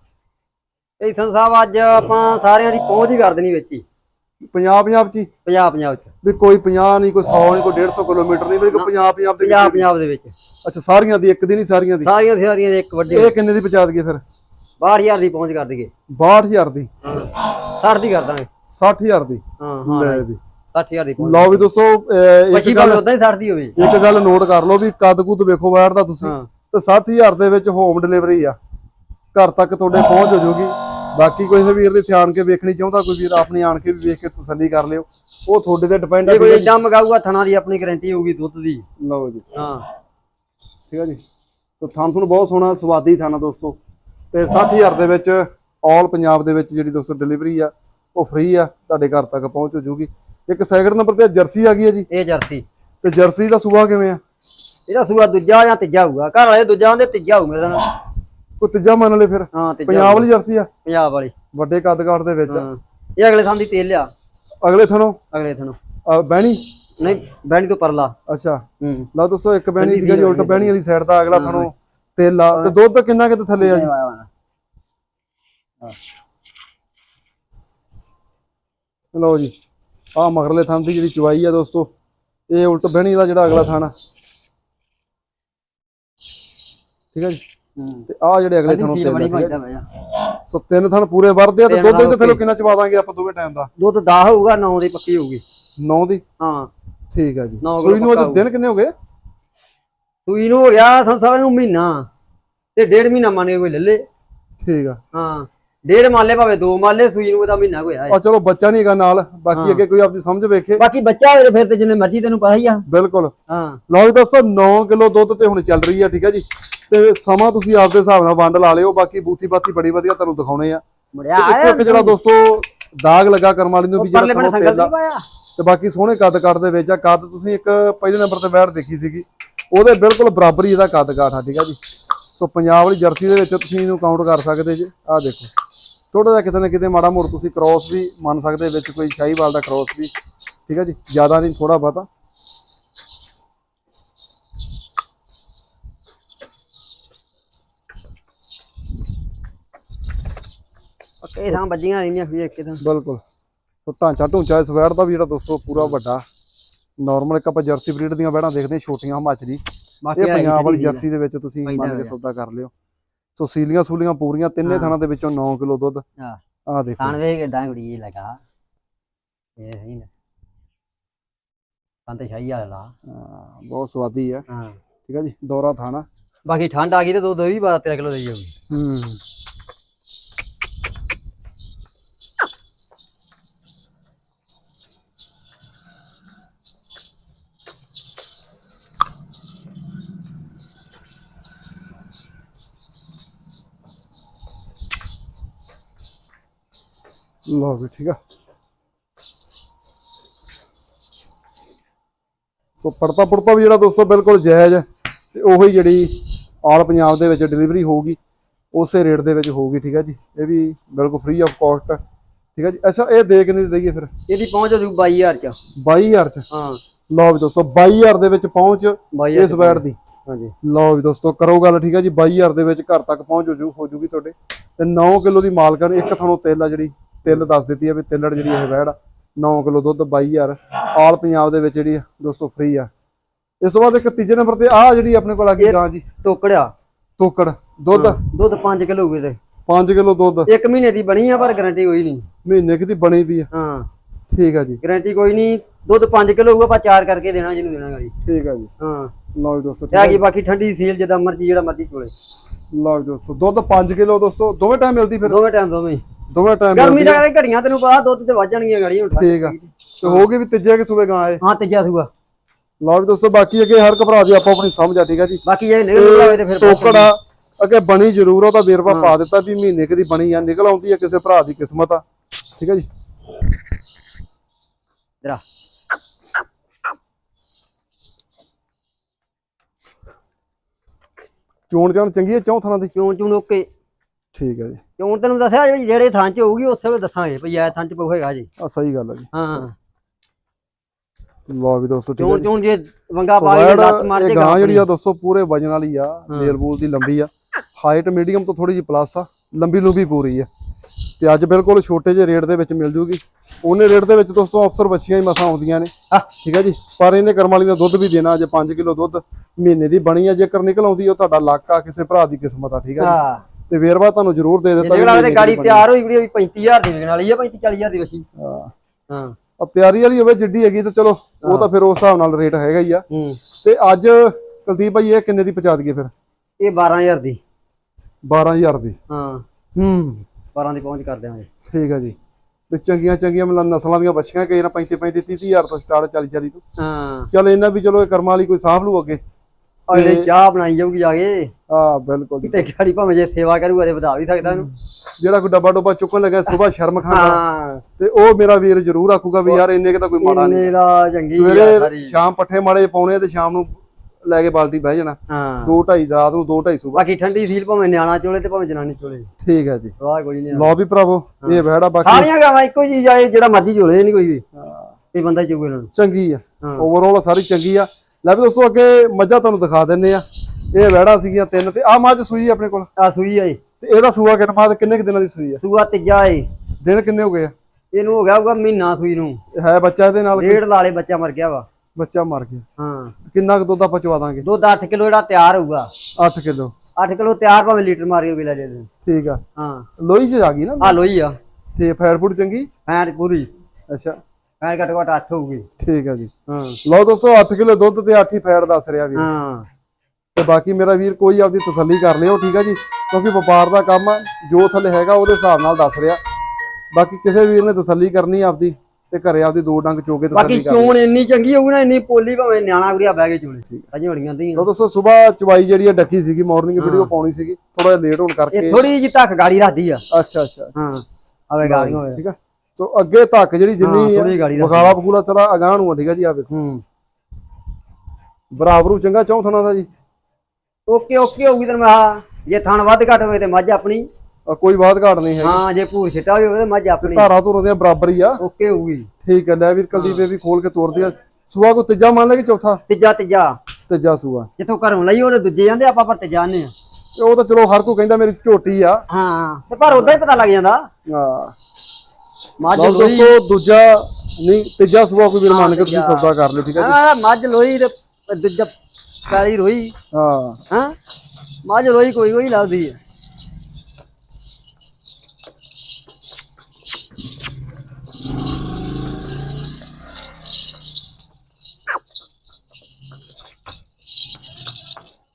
[SPEAKER 2] ਸੰਤ ਸਾਹਿਬ ਅੱਜ ਆਪਾਂ ਸਾਰਿਆਂ ਦੀ ਪਹੁੰਚ ਹੀ ਕਰ ਦੇਣੀ ਵਿੱਚ ਹੀ।
[SPEAKER 1] 50 50 ਚ ਹੀ?
[SPEAKER 2] 50 50 ਚ।
[SPEAKER 1] ਵੀ ਕੋਈ 50 ਨਹੀਂ ਕੋਈ 100 ਨਹੀਂ ਕੋਈ 150 ਕਿਲੋਮੀਟਰ ਨਹੀਂ ਵੀ ਕੋਈ 50 50 ਦੇ
[SPEAKER 2] 50
[SPEAKER 1] ਵਿੱਚ
[SPEAKER 2] 50 ਦੇ ਵਿੱਚ।
[SPEAKER 1] ਅੱਛਾ ਸਾਰੀਆਂ ਦੀ ਇੱਕ ਦੀ ਨਹੀਂ ਸਾਰੀਆਂ ਦੀ?
[SPEAKER 2] ਸਾਰੀਆਂ ਸਾਰੀਆਂ ਦੇ ਇੱਕ ਵੱਡੇ
[SPEAKER 1] ਇਹ ਕਿੰਨੇ ਦੀ ਪਹੁੰਚਾ ਦਈਏ ਫਿਰ?
[SPEAKER 2] 62000 ਦੀ ਪਹੁੰਚ ਕਰ ਦਈਏ।
[SPEAKER 1] 62000 ਦੀ।
[SPEAKER 2] ਹਾਂ 60 ਦੀ ਕਰ ਦਾਂਗੇ।
[SPEAKER 1] 60000 ਦੀ?
[SPEAKER 2] ਹਾਂ ਹਾਂ
[SPEAKER 1] ਲੈ ਵੀ।
[SPEAKER 2] 60000 ਦੀ ਪਹੁੰਚ
[SPEAKER 1] ਲਓ ਵੀ ਦੋਸਤੋ ਇੱਕ ਗੱਲ
[SPEAKER 2] ਉਦਾਂ ਹੀ 60 ਦੀ ਹੋਵੇ।
[SPEAKER 1] ਇੱਕ ਗੱਲ ਨੋਟ ਕਰ ਲਓ ਵੀ ਕੱਦ ਕੁੱਦ ਵੇਖੋ ਬਾਹਰ ਦਾ ਤੁਸੀਂ ਤੇ 60000 ਦੇ ਵਿੱਚ ਹੋਮ ਡਿਲੀਵਰੀ ਆ। ਘਰ ਤੱਕ ਤੁਹਾਡੇ ਪਹੁੰਚ ਹੋ ਜਾਊਗੀ ਬਾਕੀ ਕੋਈ ਵੀਰ ਨੇ ਧਿਆਨ ਕੇ ਵੇਖਣੀ ਚਾਹੁੰਦਾ ਕੋਈ ਵੀਰ ਆਪਣੀ ਆਣ ਕੇ ਵੀ ਵੇਖ ਕੇ ਤਸੱਲੀ ਕਰ ਲਿਓ। ਉਹ ਤੁਹਾਡੇ ਤੇ ਡਿਪੈਂਡ
[SPEAKER 2] ਜੇ ਕੋਈ
[SPEAKER 1] ਹੈ
[SPEAKER 2] ਏਦਾਂ ਮਗਾਊਗਾ ਥਣਾ ਦੀ ਆਪਣੀ ਗਾਰੰਟੀ ਹੋਊਗੀ ਦੁੱਧ ਦੀ।
[SPEAKER 1] ਲਓ ਜੀ।
[SPEAKER 2] ਹਾਂ।
[SPEAKER 1] ਠੀਕ ਹੈ ਜੀ। ਸੋ ਥਾਂ ਤੁਹਾਨੂੰ ਬਹੁਤ ਸੋਹਣਾ ਸਵਾਦੀ ਥਾਣਾ ਦੋਸਤੋ। ਤੇ 60000 ਦੇ ਵਿੱਚ ਆਲ ਪੰਜਾਬ ਦੇ ਵਿੱਚ ਜਿਹੜੀ ਦੋਸਤੋ ਡਿਲੀਵਰੀ ਆ ਉਹ ਫ੍ਰੀ ਆ। ਤੁਹਾਡੇ ਘਰ ਤੱਕ ਪਹੁੰਚ ਹੋ ਜਾਊਗੀ ਇੱਕ ਸੈਕਿੰਡ ਨੰਬਰ ਤੇ ਜਰਸੀ ਆ ਗਈ ਹੈ ਜੀ।
[SPEAKER 2] ਇਹ ਜਰਸੀ।
[SPEAKER 1] ਤੇ ਜਰਸੀ ਦਾ ਸੂਆ ਕਿਵੇਂ ਆ?
[SPEAKER 2] ਇਹਦਾ ਸੂਆ ਦੂਜਾ ਜਾਂ ਤੀਜਾ ਹੋਊਗਾ। ਘਰ ਵਾਲੇ ਦੂਜਾ ਹੁੰਦੇ ਤੀਜਾ ਹੋਊਗਾ ਇਹਦਾ
[SPEAKER 1] ਕੋਈ ਤੀਜਾ ਮੰਨ ਲੈ ਫਿਰ।
[SPEAKER 2] ਹਾਂ ਤੀਜਾ
[SPEAKER 1] ਪੰਜਾਬ ਵਾਲੀ ਜਰਸੀ ਆ?
[SPEAKER 2] ਪੰਜਾਬ ਵਾਲੀ।
[SPEAKER 1] ਵੱਡੇ ਕੱਦ ਕਾਠ ਦੇ ਵਿੱਚ
[SPEAKER 2] ਹਾਂ। ਇਹ ਅਗਲੇ ਥਾਂ ਦੀ ਤੇਲ ਲਿਆ
[SPEAKER 1] ਅਗਲੇ ਥਣੋਂ?
[SPEAKER 2] ਅਗਲੇ ਥਾਂ ਨੂੰ
[SPEAKER 1] ਅਹ, ਬਹਿਣੀ?
[SPEAKER 2] ਨਹੀਂ ਬੈਣੀ ਤੋਂ ਪਰਲਾ।
[SPEAKER 1] ਅੱਛਾ।
[SPEAKER 2] ਹੂੰ।
[SPEAKER 1] ਲਓ ਦੋਸਤੋ ਇੱਕ ਬਹਿਣੀ ਹੈ ਜੀ ਉਲਟ ਬਹਿਣੀ ਵਾਲੀ ਸਾਈਡ ਦਾ ਅਗਲਾ ਥਣੋਂ ਤੇਲ ਆ ਤੇ ਦੁੱਧ ਕਿੰਨਾ ਕਿਤੇ ਥੱਲੇ ਆ ਜੀ? ਲਓ ਜੀ ਆ ਮਗਰਲੇ ਥਣ ਦੀ ਜਿਹੜੀ ਚਵਾਈ ਆ ਦੋਸਤੋ ਇਹ ਉਲਟ ਬਹਿਣੀ ਦਾ ਜਿਹੜਾ ਅਗਲਾ ਥਣ ਆ। ਠੀਕ ਹੈ ਜੀ? ਤੇ ਆ ਜਿਹੜੇ ਅਗਲੇ ਥਣੋਂ ਆ,
[SPEAKER 2] ਭਾਈਆ
[SPEAKER 1] ਸੋ ਤਿੰਨ ਥਣ ਪੂਰੇ ਵਰਦੇ ਆ ਤੇ
[SPEAKER 2] ਤਿੰਨ
[SPEAKER 1] ਦੁੱਧ ਇਹਦੇ ਥੱਲੇ ਕਿੰਨਾ ਚਵਾ ਦਾਂਗੇ ਆਪਾਂ ਦੋਵੇਂ ਟਾਈਮ ਦਾ?
[SPEAKER 2] ਦੁੱਧ 10 ਹੋਊਗਾ 9 ਦੀ ਪੱਕੀ ਹੋਊਗੀ।
[SPEAKER 1] 9 ਦੀ?
[SPEAKER 2] ਹਾਂ।
[SPEAKER 1] ਠੀਕ ਹੈ ਜੀ।
[SPEAKER 2] ਨੌ
[SPEAKER 1] ਸੂਈ ਨੂੰ ਅੱਜ ਦਿਨ ਕਿੰਨੇ ਹੋ ਗਏ?
[SPEAKER 2] ਸੂਈ ਨੂੰ ਹੋ ਗਿਆ ਸੰਸਾਰ ਨੂੰ ਮਹੀਨਾ। ਤੇ ਡੇਢ ਮਹੀਨਾ ਮੰਨ ਕੇ ਕੋਈ ਲੈ ਲੇ।
[SPEAKER 1] ਠੀਕ ਆ।
[SPEAKER 2] ਹਾਂ। ਡੇਢ ਮਾਲੇ ਭਾਵੇਂ ਦੋ ਮਾਲੇ ਸੂਈ ਨੂੰ ਉਹਦਾ ਮਹੀਨਾ ਹੋਇਆ
[SPEAKER 1] ਆ ਚਲੋ ਬੱਚਾ ਨਹੀਂ ਹੈਗਾ ਨਾਲ ਬਾਕੀ। ਅੱਗੇ ਕੋਈ ਆਪਦੀ ਸਮਝ ਵੇਖੇ।
[SPEAKER 2] ਬਾਕੀ ਬੱਚਾ ਹੋਵੇ ਫਿਰ ਤੇ ਜਿੰਨੇ ਮਰਜ਼ੀ ਤੈਨੂੰ ਪਤਾ ਹੀ ਆ।
[SPEAKER 1] ਬਿਲਕੁਲ।
[SPEAKER 2] ਹਾਂ।
[SPEAKER 1] ਲਓ ਜੀ ਦੋਸਤੋ 9 ਕਿਲੋ ਦੁੱਧ ਤੇ ਹੁਣ ਚੱਲ ਰਹੀ ਆ ਠੀਕ ਆ ਜੀ? ਤੇ ਸਮਾਂ ਤੁਸੀਂ ਆਪਦੇ ਹਿਸਾਬ ਨਾਲ ਵੰਡ ਲਾ ਲਿਓ ਬਾਕੀ ਬੂਥੀ ਬਾਤੀ ਬੜੀ ਵਧੀਆ ਤੁਹਾਨੂੰ ਦਿਖਾਉਣੇ ਆ।
[SPEAKER 2] ਮੁੜਿਆ
[SPEAKER 1] ਇੱਕੋ
[SPEAKER 2] ਆਇਆ
[SPEAKER 1] ਇੱਕ ਜਿਹੜਾ ਦੋਸਤੋ ਦਾਗ ਲੱਗਾ ਕਰਮ ਵਾਲੀ ਨੂੰ ਵੀ ਜਿਹੜਾ
[SPEAKER 2] ਸੰਗਲ
[SPEAKER 1] ਤੇਲ ਤੇ ਬਾਕੀ ਸੋਹਣੇ ਕੱਦ ਕਾਠ ਦੇ ਵਿੱਚ ਆ ਕੱਦ ਤੁਸੀਂ ਇੱਕ ਪਹਿਲੇ ਨੰਬਰ ਤੇ ਬੈਠ ਦੇਖੀ ਸੀਗੀ। ਉਹਦੇ ਬਿਲਕੁਲ ਬਰਾਬਰ ਹੀ ਇਹਦਾ ਕੱਦ ਕਾਠ ਆ ਠੀਕ ਆ ਜੀ? ਸੋ ਪੰਜਾਬ ਵਾਲੀ ਜਰਸੀ ਦੇ ਵਿੱਚ ਤੁਸੀਂ ਇਹਨੂੰ ਕਾਊਂਟ ਕਰ ਸਕਦੇ ਜੀ। ਆਹ ਦੇਖੋ। ਥੋੜਾ ਜਿਹਾ ਕਿਤੇ ਨਾ ਕਿਤੇ ਮਾੜਾ ਮੋੜ ਤੁਸੀਂ ਕ੍ਰਾਸ ਵੀ ਮੰਨ ਸਕਦੇ ਵਿੱਚ ਕੋਈ ਸ਼ਾਹੀਵਾਲ ਦਾ ਕ੍ਰਾਸ ਵੀ। ਠੀਕ ਆ ਜੀ? ਜ਼ਿਆਦਾ ਨਹੀਂ ਥੋੜਾ ਬਹੁਤਾ।
[SPEAKER 2] ਪੱਕੇ ਥਾਂ ਵੱਜੀਆਂ ਰਹਿੰਦੀਆਂ ਫਿਰ ਇੱਕ ਤਾਂ
[SPEAKER 1] ਬਿਲਕੁਲ। ਸੋ ਢਾਂਚਾ ਢੂੰਚਾ ਇਸ ਵੈੜ ਦਾ ਵੀ ਜਿਹੜਾ ਦੋਸਤੋ ਪੂਰਾ ਵੱਡਾ। ਨਾਰਮਲ ਇੱਕ ਆਪਾਂ ਜਰਸੀ ਬਰੀਡ ਦੀਆਂ ਵੈੜਾਂ ਦੇਖਦੇ ਹਾਂ ਛੋਟੀਆਂ ਹਿਮਾਚਲੀ।
[SPEAKER 2] ਬਾਕੀ
[SPEAKER 1] ਇਹ ਪੰਜਾਬ ਵਾਲੀ ਜਰਸੀ ਦੇ ਵਿੱਚ ਤੁਸੀਂ ਮੰਨ ਕੇ। ਸੌਦਾ ਕਰ ਲਿਓ। ਸੋ ਸੀਲੀਆਂ ਸੂਲੀਆਂ ਪੂਰੀਆਂ ਤਿੰਨੇ। ਥਾਣਾ ਦੇ ਵਿੱਚੋਂ 9 ਕਿਲੋ ਦੁੱਧ।
[SPEAKER 2] ਹਾਂ।
[SPEAKER 1] ਆਹ ਦੇਖੋ।
[SPEAKER 2] ਖਾਣ ਵੇਖ ਕਿੱਦਾਂ ਕੁੜੀ ਇਹ ਲਗਾ ਇਹ ਸਹੀ ਨਾ। ਕੰਤੇ ਸ਼ਾਹੀ ਵਾਲਾ
[SPEAKER 1] ਹਾਂ, ਬਹੁਤ ਸਵਾਦੀ ਆ।
[SPEAKER 2] ਹਾਂ।
[SPEAKER 1] ਠੀਕ ਆ ਜੀ ਦੌਰਾ ਥਾਣਾ।
[SPEAKER 2] ਬਾਕੀ ਠੰਡ ਆ ਗਈ ਤੇ ਦੁੱਧ ਵੀ 12 13 ਕਿਲੋ ਦੇਈ ਜਾਊਗੀ।
[SPEAKER 1] ਹੂੰ। ਲਓ ਵੀ ਠੀਕ ਆ। ਸੋ ਪੜਤਾ ਪੜਤਾ ਵੀ ਜਿਹੜਾ ਦੋਸਤੋ ਬਿਲਕੁਲ ਜਾਇਜ਼ ਹੈ ਤੇ ਉਹੀ ਜਿਹੜੀ ਆਲ ਪੰਜਾਬ ਦੇ ਵਿੱਚ ਡਿਲੀਵਰੀ ਹੋਊਗੀ ਉਸੇ ਰੇਟ ਦੇ ਵਿੱਚ ਹੋਊਗੀ ਠੀਕ ਹੈ ਜੀ। ਇਹ ਵੀ ਬਿਲਕੁਲ ਫ੍ਰੀ ਆਫ ਕਾਸਟ ਠੀਕ ਹੈ ਜੀ। ਅੱਛਾ ਇਹ ਦੇ ਕਿੰਨੇ ਦਈਏ ਫਿਰ?
[SPEAKER 2] ਇਹਦੀ ਪਹੁੰਚ ਹੋ ਜੂ 22000 ਚ।
[SPEAKER 1] 22000 ਚ?
[SPEAKER 2] ਹਾਂ।
[SPEAKER 1] ਲਓ ਵੀ ਦੋਸਤੋ 22000 ਦੇ ਵਿੱਚ ਪਹੁੰਚ
[SPEAKER 2] 22000
[SPEAKER 1] ਇਸ ਵੈਟ ਦੀ।
[SPEAKER 2] ਹਾਂਜੀ।
[SPEAKER 1] ਲਓ ਵੀ ਦੋਸਤੋ ਕਰੋ ਗੱਲ ਠੀਕ ਹੈ ਜੀ। 22000 ਦੇ ਵਿੱਚ ਘਰ ਤੱਕ ਪਹੁੰਚ ਹੋ ਜੂ ਹੋ ਜੂਗੀ ਤੁਹਾਡੇ। ਤੇ 9 ਕਿਲੋ ਦੀ ਮਾਲਕਾਂ ਨੇ ਇੱਕ ਤੁਹਾਨੂੰ ਤਿੱਲ ਆ ਜਿਹੜੀ। ਤਿੱਲ ਦੱਸ ਦਿੱਤੀ ਹੈ ਵੀ ਤਿੱਲੜ ਜਿਹੜੀ ਇਹ ਵੈੜ 9 ਕਿਲੋ ਦੁੱਧ 22000 ਆਲ ਪੰਜਾਬ ਦੇ ਵਿੱਚ ਜਿਹੜੀ ਦੋਸਤੋ ਫ੍ਰੀ ਆ। ਇਸ ਤੋਂ ਬਾਅਦ ਇੱਕ ਤੀਜੇ ਨੰਬਰ ਤੇ ਆ ਜਿਹੜੀ ਆਪਣੇ ਕੋਲ ਆ ਗਈ ਗਾਂ ਜੀ।
[SPEAKER 2] ਟੋਕੜਿਆ
[SPEAKER 1] ਤੋਕੜ ਦੁੱਧ।
[SPEAKER 2] ਦੁੱਧ 5 ਕਿਲੋ ਹੋਊਗੀ ਤੇ।
[SPEAKER 1] 5 ਕਿਲੋ ਦੁੱਧ।
[SPEAKER 2] ਇੱਕ ਮਹੀਨੇ ਦੀ ਬਣੀ ਆ ਪਰ ਗਾਰੰਟੀ ਕੋਈ ਨਹੀਂ।
[SPEAKER 1] ਮਹੀਨੇ ਦੀ ਬਣੀ ਵੀ ਆ।
[SPEAKER 2] ਹਾਂ।
[SPEAKER 1] ਠੀਕ ਆ ਜੀ।
[SPEAKER 2] ਗਾਰੰਟੀ ਕੋਈ ਨਹੀਂ ਦੁੱਧ 5 ਕਿਲੋ ਹੋਊਗਾ ਪਰ ਚਾਰ ਕਰਕੇ ਦੇਣਾ ਜਿਹਨੂੰ ਦੇਣਾ ਗਾੜੀ
[SPEAKER 1] ਠੀਕ ਆ ਜੀ।
[SPEAKER 2] ਹਾਂ।
[SPEAKER 1] ਲਓ ਜੀ ਦੋਸਤੋ ਠੀਕ ਆ
[SPEAKER 2] ਹੈਗੀ ਬਾਕੀ ਠੰਡੀ ਸੀਲ ਜਿੱਦਾਂ ਮਰਜ਼ੀ ਜਿਹੜਾ ਮਰਜ਼ੀ ਚੋਲੇ।
[SPEAKER 1] ਜੀ। ਲਓ ਜੀ ਦੋਸਤੋ ਦੁੱਧ 5 ਕਿਲੋ ਦੋਸਤੋ ਦੋਵੇਂ ਟਾਈਮ ਮਿਲਦੀ ਫਿਰ।
[SPEAKER 2] ਦੋਵੇਂ ਟਾਈਮ ਦੋਵੇਂ।
[SPEAKER 1] ਦੋਵੇਂ ਟਾਈਮ
[SPEAKER 2] ਗਰਮੀ ਦਾ। ਕਰਕੇ ਘੜੀਆਂ ਤੈਨੂੰ ਪਤਾ ਦੁੱਧ ਤੇ ਵੱਜ ਜਾਣਗੀਆਂ ਗਾੜੀ ਹੁਣ
[SPEAKER 1] ਠੀਕ ਆ। ਤੇ ਹੋ ਗਈ ਵੀ ਤੀਜੇ ਕਿ ਸੂਬੇ ਗਾਂ ਆਏ
[SPEAKER 2] ਹਾਂ ਤੀਜਾ ਸੂਆ।
[SPEAKER 1] ਲਓ ਵੀ ਦੋਸਤੋ ਬਾਕੀ ਅੱਗੇ ਹਰ ਘਬਰਾ ਦੀ ਆਪੋ ਆਪਣੀ ਸਮਝ ਆ ਠੀਕ ਆ ਜੀ।
[SPEAKER 2] ਬਾਕੀ ਜੇ ਨਹੀਂ ਨਿਕਲਾਵੇ ਤੇ ਫਿਰ
[SPEAKER 1] ਟੋਕੜ ਅੱਗੇ ਬਣੀ ਜ਼ਰੂਰ ਆ, ਉਹਦਾ ਵੇਰਵਾ ਪਾ ਦਿੱਤਾ ਵੀ ਮਹੀਨੇ ਕੁ ਦੀ ਬਣੀ ਆ ਨਿਕਲ ਆਉਂਦੀ ਆ ਕਿਸੇ ਭਰਾ ਦੀ ਕਿਸਮਤ ਆ। ਠੀਕ ਆ ਜੀ।
[SPEAKER 2] ਜਰਾ।
[SPEAKER 1] ਚੋਣ ਜਾਣ ਚੰਗੀ ਆ ਚੌਂ ਥਾਂ ਦੀ।
[SPEAKER 2] ਕਿਉਂ ਚੂਣ ਓਕੇ।
[SPEAKER 1] ਠੀਕ ਆ ਜੀ।
[SPEAKER 2] ਕਿਉਂ? ਤੈਨੂੰ ਦੱਸਿਆ ਜੀ ਜਿਹੜੇ ਥਾਂ 'ਚ ਹੋਊਗੀ ਉਸੇ ਵੇਲੇ ਦੱਸਾਂਗੇ ਭਈ ਇਹ ਥਾਂ 'ਚ ਪਊ ਹੈਗਾ ਜੀ।
[SPEAKER 1] ਆ ਸਹੀ ਗੱਲ ਆ ਜੀ।
[SPEAKER 2] ਹਾਂ।
[SPEAKER 1] ਲਓ ਵੀ ਦੋਸਤੋ ਠੀਕ
[SPEAKER 2] ਚੂਣ
[SPEAKER 1] ਜੀ।
[SPEAKER 2] ਚੂਣ ਜੇ ਵੰਗਾ ਪਾ ਕੇ ਲੱਤ ਮਾਰ ਕੇ
[SPEAKER 1] ਗਾਂ ਜਿਹੜੀ ਆ ਦੋਸਤੋ ਪੂਰੇ ਵਜਨ ਵਾਲੀ ਆ
[SPEAKER 2] ਹਾਂ।
[SPEAKER 1] ਮੇਲ ਬੂਲ ਦੀ ਲੰਬੀ ਆ। ਹਾਈਟ ਮੀਡੀਅਮ ਤੋਂ ਥੋੜੀ ਜਿਹੀ ਪਲੱਸ ਆ ਲੰਬੀ ਲੰਬੀ ਪੂਰੀ ਆ। ਤੇ ਅੱਜ ਬਿਲਕੁਲ ਛੋਟੇ ਜਿਹੇ ਰੇਟ ਦੇ ਵਿੱਚ ਮਿਲ ਜੂਗੀ। ਉਹਨੇ ਰੇਟ ਦੇ ਵਿੱਚ ਦੋਸਤੋ ਅਫਸਰ ਬੱਚੀਆਂ ਹੀ ਮਸਾਂ ਆਉਂਦੀਆਂ ਨੇ।
[SPEAKER 2] ਹਾਂ।
[SPEAKER 1] ਠੀਕ ਹੈ ਜੀ? ਪਰ ਇਹਨੇ ਕਰਮ ਵਾਲੀ ਦਾ ਦੁੱਧ ਵੀ ਦੇਣਾ ਅੱਜ 5 ਕਿਲੋ ਦੁੱਧ ਮਹੀਨੇ ਦੀ ਬਣੀ ਆ। ਜੇਕਰ ਨਿਕਲ ਆਉਂਦੀ ਉਹ ਤੁਹਾਡਾ ਲੱਕ ਆ ਕਿਸੇ ਭਰਾ ਦੀ ਕਿਸਮਤ ਆ ਠੀਕ ਹੈ ਜੀ?
[SPEAKER 2] ਹਾਂ।
[SPEAKER 1] ਤੇ ਵੇਰਵਾ ਤੁਹਾਨੂੰ ਜ਼ਰੂਰ ਦੇ ਦਿੱਤਾ
[SPEAKER 2] ਜਿਹੜਾ ਉਹਦੇ ਗਾੜੀ। ਤਿਆਰ ਹੋਈ ਵੀਡੀਓ ਵੀ 35000 ਦੀ ਵਿਕਣ ਵਾਲੀ ਆ 35 40000 ਦੀ ਵਸੀ
[SPEAKER 1] ਹਾਂ।
[SPEAKER 2] ਹਾਂ।
[SPEAKER 1] ਆ ਤਿਆਰੀ ਵਾਲੀ ਹੋਵੇ ਜਿੱਡੀ ਹੈਗੀ ਤਾਂ ਚਲੋ ਉਹ ਤਾਂ ਫਿਰ ਉਸ ਹਿਸਾਬ ਨਾਲ ਰੇਟ ਹੈਗਾ ਹੀ ਆ। ਤੇ ਅੱਜ ਕੁਲਦੀਪ ਭਾਈ ਇਹ ਕਿੰਨੇ ਦੀ ਪਹੁੰਚਾ ਦਈਏ ਫਿਰ?
[SPEAKER 2] ਇਹ 12000 ਦੀ।
[SPEAKER 1] 12000 ਦੀ।
[SPEAKER 2] ਹਾਂ।
[SPEAKER 1] ਹੂੰ।
[SPEAKER 2] 12 ਦੀ ਪਹੁੰਚ ਕਰ ਦਿਆਂਗੇ।
[SPEAKER 1] ਠੀਕ ਹੈ ਜੀ। ਤੇ ਚੰਗੀਆਂ ਚੰਗੀਆਂ ਮਤਲਬ ਨਸਲਾਂ ਦੀਆਂ ਬੱਚੀਆਂ ਕਈ ਨਾ 35 35 30 ਹਜ਼ਾਰ ਤੋਂ ਸਟਾਰਟ 40 40 ਤੋਂ।
[SPEAKER 2] ਹਾਂ।
[SPEAKER 1] ਚਲ ਇਹਨਾਂ ਵੀ ਚਲੋ ਇਹ ਕਰਮਾਂ ਵਾਲੀ ਕੋਈ ਸਾਂਭ ਲੂ ਅੱਗੇ।
[SPEAKER 2] ਅਗਲੇ ਚਾਹ ਬਣਾਈ ਜਾਊਗੀ ਜਾ ਕੇ।
[SPEAKER 1] ਆ ਬਿਲਕੁਲ।
[SPEAKER 2] ਤੇ ਗਾੜੀ ਭਾਵੇਂ ਜੇ ਸੇਵਾ ਕਰੂਗਾ ਤੇ ਵਧਾ ਵੀ ਸਕਦਾ ਇਹਨੂੰ।
[SPEAKER 1] ਜਿਹੜਾ ਕੋਈ ਡੱਬਾ ਡੱਬਾ ਚੁੱਕਣ ਲੱਗਾ ਸਵੇਰ ਸ਼ਰਮ ਖਾਂਦਾ।
[SPEAKER 2] ਹਾਂ।
[SPEAKER 1] ਤੇ ਉਹ ਮੇਰਾ ਵੀਰ ਜ਼ਰੂਰ ਆਖੂਗਾ ਵੀ ਯਾਰ ਇੰਨੇ ਕਿ ਤਾਂ ਕੋਈ ਮਾੜਾ ਨਹੀਂ
[SPEAKER 2] ਮੇਰਾ ਚੰਗੀ
[SPEAKER 1] ਸਵੇਰੇ
[SPEAKER 2] ਸਾਰੀ
[SPEAKER 1] ਸ਼ਾਮ ਪੱਠੇ ਮਾੜੇ ਪਾਉਣੇ ਤੇ ਸ਼ਾਮ ਨੂੰ ਲੈ ਕੇ ਬਾਲਟੀ ਬਹਿ ਜਾਣਾ।
[SPEAKER 2] ਹਾਂ।
[SPEAKER 1] 2:30 ਰਾਤ ਨੂੰ 2:30 ਸਵੇਰ
[SPEAKER 2] ਬਾਕੀ ਠੰਡੀ ਸੀਲ ਭਾਵੇਂ ਨਿਆਣਾ ਚੋਲੇ ਤੇ ਭਾਵੇਂ ਜਨਾਨੀ ਚੋਲੇ।
[SPEAKER 1] ਠੀਕ ਹੈ ਜੀ।
[SPEAKER 2] ਵਾਹ ਕੋਈ ਨਹੀਂ
[SPEAKER 1] ਲਓ ਵੀ ਭਰਾਵੋ ਇਹ ਬਹਿੜਾ ਬਾਕੀ
[SPEAKER 2] ਸਾਰੀਆਂ ਗਾਵਾਂ ਇੱਕੋ ਹੀ ਚੀਜ਼ ਆ ਜਿਹੜਾ ਮਰਜ਼ੀ ਚੋਲੇ ਨਹੀਂ ਕੋਈ ਵੀ।
[SPEAKER 1] ਹਾਂ,
[SPEAKER 2] ਇਹ ਬੰਦਾ ਹੀ ਚੋਗੇ ਇਹਨਾਂ ਨੂੰ
[SPEAKER 1] ਚੰਗੀ ਆ।
[SPEAKER 2] ਹਾਂ।
[SPEAKER 1] ਓਵਰਆਲ ਸਾਰੀ ਚੰਗੀ ਆ। ਲੈ ਵੀ ਦੋਸਤੋ ਅੱਗੇ ਮੱਝਾਂ ਤੁਹਾਨੂੰ ਦਿਖਾ ਦਿੰਨੇ ਆ। ਇਹ ਵਹਿੜਾ ਸੀਗੀਆਂ ਤਿੰਨ ਤੇ ਆ ਮੱਝ ਸੂਈ ਆਪਣੇ ਕੋਲ।
[SPEAKER 2] ਆ ਸੂਈ ਆ ਇਹ
[SPEAKER 1] ਤੇ ਇਹਦਾ ਸੂਆ ਕਿੰਨਾ ਤੇ ਕਿੰਨੇ ਕੁ ਦਿਨਾਂ ਦੀ ਸੂਈ ਆ?
[SPEAKER 2] ਸੂਆ ਤੀਜਾ ਏ।
[SPEAKER 1] ਦਿਨ ਕਿੰਨੇ ਹੋ ਗਏ ਆ?
[SPEAKER 2] ਇਹਨੂੰ ਹੋ ਗਿਆ ਹੋਊਗਾ ਮਹੀਨਾ ਸੂਈ ਨੂੰ।
[SPEAKER 1] ਹੈ ਬੱਚਾ ਇਹਦੇ ਨਾਲ
[SPEAKER 2] ਡੇਢ ਲਾਲੇ ਬੱਚਾ ਮਰ ਗਿਆ ਵਾ।
[SPEAKER 1] ਬੱਚਾ ਮਰ ਗਿਆ।
[SPEAKER 2] ਹਾਂ।
[SPEAKER 1] ਕਿੰਨਾ ਕੁ ਦੁੱਧ ਆਪਾਂ ਚਵਾ ਦਾਂਗੇ?
[SPEAKER 2] ਦੁੱਧ 8 ਕਿਲੋ ਜਿਹੜਾ ਤਿਆਰ ਹੋਊਗਾ।
[SPEAKER 1] 8 ਕਿਲੋ।
[SPEAKER 2] 8 ਕਿਲੋ ਤਿਆਰ ਭਾਵੇਂ ਲੀਟਰ ਮਾਰਿਓ ਵੀ ਲੈ ਜੇ।
[SPEAKER 1] ਠੀਕ ਆ।
[SPEAKER 2] ਹਾਂ।
[SPEAKER 1] ਲੋਈ ਚ ਆ ਗਈ ਨਾ?
[SPEAKER 2] ਆ ਲੋਈ ਆ।
[SPEAKER 1] ਤੇ ਫੈਟ ਫੂਡ ਚੰਗੀ?
[SPEAKER 2] ਫੈਟ ਪੂਰੀ।
[SPEAKER 1] ਅੱਛਾ।
[SPEAKER 2] ਫੈਟ ਘੱਟੋ ਘੱਟ 8 ਹੋਊਗੀ।
[SPEAKER 1] ਠੀਕ ਆ ਜੀ।
[SPEAKER 2] ਹਾਂ।
[SPEAKER 1] ਲਓ ਦੋਸਤੋ 8 ਕਿਲੋ ਦੁੱਧ ਤੇ 8 ਹੀ ਫੈਟ ਦੱਸ ਰਿਹਾ ਵੀ।
[SPEAKER 2] ਹਾਂ।
[SPEAKER 1] ਤੇ ਬਾਕੀ ਮੇਰਾ ਵੀਰ ਕੋਈ ਆਪਦੀ ਤਸੱਲੀ ਕਰ ਲਿਓ ਠੀਕ ਆ ਜੀ। ਕਿਉਂਕਿ ਵਪਾਰ ਦਾ ਕੰਮ ਆ ਜੋ ਥੱਲੇ ਹੈਗਾ ਉਹਦੇ ਹਿਸਾਬ ਨਾਲ ਦੱਸ ਰਿਹਾ। ਬਾਕੀ ਕਿਸੇ ਵੀਰ ਨੇ ਤਸੱਲੀ ਕਰਨੀ ਆਪਦੀ ਤੇ ਘਰੇ ਆਪਦੀ ਦੋ ਡੰਗ
[SPEAKER 2] ਬਾਕੀ
[SPEAKER 1] ਤਸੱਲੀ ਕਰ
[SPEAKER 2] ਚੋਣ ਇੰਨੀ ਚੰਗੀ ਹੋਊਗੀ ਨਾ ਇੰਨੀ ਪੋਲੀ ਭਾਵੇਂ ਨਿਆਣਾ ਗੁੜੀਆ ਬਹਿ ਕੇ ਚੋਣੇ।
[SPEAKER 1] ਠੀਕ।
[SPEAKER 2] ਅਜੇ ਬੜੀਆਂ ਦੀਆਂ
[SPEAKER 1] ਲਓ ਦੋਸਤੋ ਸਵੇਰ ਚਵਾਈ ਜਿਹੜੀ ਆ ਡੱਕੀ ਸੀਗੀ ਮਾਰਨਿੰਗ ਵੀਡੀਓ। ਪਾਉਣੀ ਸੀਗੀ। ਥੋੜਾ ਜਿਹਾ ਲੇਟ ਹੋਣ ਕਰਕੇ।
[SPEAKER 2] ਇਹ ਥੋੜੀ ਜਿਹੀ ਧੱਕ ਗਾੜੀ ਰੱਖਦੀ ਆ।
[SPEAKER 1] ਅੱਛਾ ਅੱਛਾ
[SPEAKER 2] ਹਾਂ ਆਵੇ ਗਾੜੀਆਂ ਹੋਵੇ।
[SPEAKER 1] ਠੀਕ ਆ। ਸੋ ਅੱਗੇ ਤੱਕ ਜਿਹੜੀ ਜਿੰਨੀ
[SPEAKER 2] ਹਾਂ, ਥੋੜ੍ਹੀ ਗਾੜੀ ਰੱਖ।
[SPEAKER 1] ਬਖਾਲਾ ਬਖੂਲਾ ਚਲਾ ਅਗਾਹ ਨੂੰ ਆ ਠੀਕ ਆ ਜੀ ਆ ਵੇਖੋ।
[SPEAKER 2] ਹੂੰ।
[SPEAKER 1] ਬਰਾਬਰੂ ਚੰਗਾ ਚੌਥਣਾ ਦਾ ਜੀ।
[SPEAKER 2] ਓਕੇ ਓਕੇ ਹੋਊਗੀ ਤੈਨੂੰ ਮੈਂ ਆਹ, ਜੇ ਥਣ ਵੱਧ ਘੱਟ ਹੋਵੇ ਤੇ ਮੱਝ ਆਪਣੀ।
[SPEAKER 1] ਆ, ਕੋਈ ਬਾਤ ਘਾਟ ਨਹੀਂ ਹੈ
[SPEAKER 2] ਹਾਂ ਜੇ ਭੂਰ ਛਿੱਟਾ ਹੋਵੇ ਤੇ ਮੱਝ ਆਪਣੀ।
[SPEAKER 1] ਧਾਰਾ ਧੁਰ ਦੇ ਬਰਾਬਰ ਹੀ ਆ।
[SPEAKER 2] ਓਕੇ ਹੋਊਗੀ।
[SPEAKER 1] ਠੀਕ ਹੈ ਲੈ ਵੀਰ ਕੁਲਦੀਪ ਇਹ ਵੀ ਖੋਲ ਕੇ ਤੋਰ ਦਿਆ ਸੂਆ ਕੋ ਤੀਜਾ ਮੰਨ ਲੈ ਕਿ ਚੌਥਾ?
[SPEAKER 2] ਤੀਜਾ ਤੀਜਾ।
[SPEAKER 1] ਤੀਜਾ ਸੂਆ।
[SPEAKER 2] ਜਿੱਥੋਂ ਘਰੋਂ ਲਈ ਉਹਦੇ ਦੂਜੇ ਜਾਂਦੇ ਆਪਾਂ ਪਰ ਤੀਜਾ ਆਨੇ ਆ।
[SPEAKER 1] ਤੇ ਉਹ ਤਾਂ ਚਲੋ ਹਰ ਕੋਈ ਕਹਿੰਦਾ ਮੇਰੀ ਝੋਟੀ ਆ।
[SPEAKER 2] ਹਾਂ ਤੇ ਪਰ ਉਦਾਂ ਹੀ ਪਤਾ ਲੱਗ ਜਾਂਦਾ।
[SPEAKER 1] ਹਾਂ।
[SPEAKER 2] ਮੱਝ
[SPEAKER 1] ਲਓ
[SPEAKER 2] ਲੋਈ।
[SPEAKER 1] ਦੋਸਤੋ ਦੂਜਾ ਨਹੀਂ ਤੀਜਾ ਸੂਆ ਕੋਈ ਵੀਰ ਮੰਨ ਕੇ ਤੁਸੀਂ। ਸੌਦਾ ਕਰ ਲਿਓ ਠੀਕ ਹੈ ਜੀ।
[SPEAKER 2] ਹਾਂ ਮੱਝ ਲੋਈ ਤੇ ਦੂਜਾ ਕਾਲੀ ਰੋਈ।
[SPEAKER 1] ਹਾਂ।
[SPEAKER 2] ਹਾਂ? ਮੱਝ ਲੋਈ ਕੋਈ ਕੋਈ ਲੱਗਦੀ ਹੈ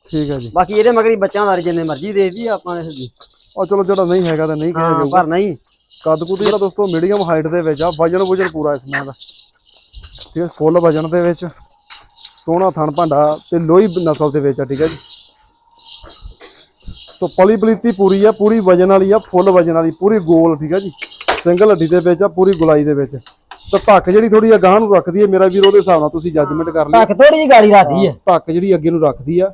[SPEAKER 1] ਠੀਕ ਹੈ ਜੀ।
[SPEAKER 2] ਬਾਕੀ ਇਹਦੇ ਮਗਰੀ ਬੱਚਿਆਂ ਦਾ ਜਿੰਨੇ ਮਰਜ਼ੀ ਦੇ ਦੀ ਆਪਾਂ ਨੇ ਸਿੱਧੀ
[SPEAKER 1] ਉਹ ਚਲੋ ਜਿਹੜਾ ਨਹੀਂ ਹੈਗਾ ਤਾਂ ਨਹੀਂ ਕਿਹਾ
[SPEAKER 2] ਹਾਂ
[SPEAKER 1] ਜਾਊਗਾ।
[SPEAKER 2] ਪਰ ਨਹੀਂ।
[SPEAKER 1] ਕੱਦ ਕੁੱਦ ਜਿਹੜਾ ਦੋਸਤੋ ਮੀਡੀਅਮ ਹਾਈਟ ਦੇ ਵਿੱਚ ਆ ਵਜਨ ਵਜਨ ਪੂਰਾ ਇਸ ਮੈਂ ਦਾ ਠੀਕ ਹੈ ਫੁੱਲ ਵਜਨ ਦੇ ਵਿੱਚ। ਸੋਹਣਾ ਥਣ ਭਾਂਡਾ ਤੇ ਲੋਹੀ ਨਸਲ ਦੇ ਵਿੱਚ ਆ ਠੀਕ ਹੈ ਜੀ। ਸੋ ਪਲੀ ਪਲੀਤੀ ਪੂਰੀ ਆ ਪੂਰੀ ਵਜਨ ਵਾਲੀ ਆ ਫੁੱਲ ਵਜਨ ਵਾਲੀ ਪੂਰੀ ਗੋਲ ਠੀਕ ਹੈ ਜੀ। ਸਿੰਗਲ ਹੱਡੀ ਦੇ ਵਿੱਚ ਆ ਪੂਰੀ ਗੁਲਾਈ ਦੇ ਵਿੱਚ। ਤਾਂ ਧੱਕ ਜਿਹੜੀ ਥੋੜੀ ਅਗਾਹ ਨੂੰ ਰੱਖਦੀ ਹੈ ਮੇਰਾ ਵੀਰ ਉਹਦੇ ਹਿਸਾਬ ਨਾਲ ਤੁਸੀਂ ਜੱਜਮੈਂਟ ਕਰ ਲਿਓ।
[SPEAKER 2] ਤੱਕ ਥੋੜੀ ਜਿਹੀ ਗਾੜੀ ਰੱਖਦੀ ਹੈ
[SPEAKER 1] ਧੱਕ ਜਿਹੜੀ ਅੱਗੇ ਨੂੰ ਰੱਖਦੀ ਆ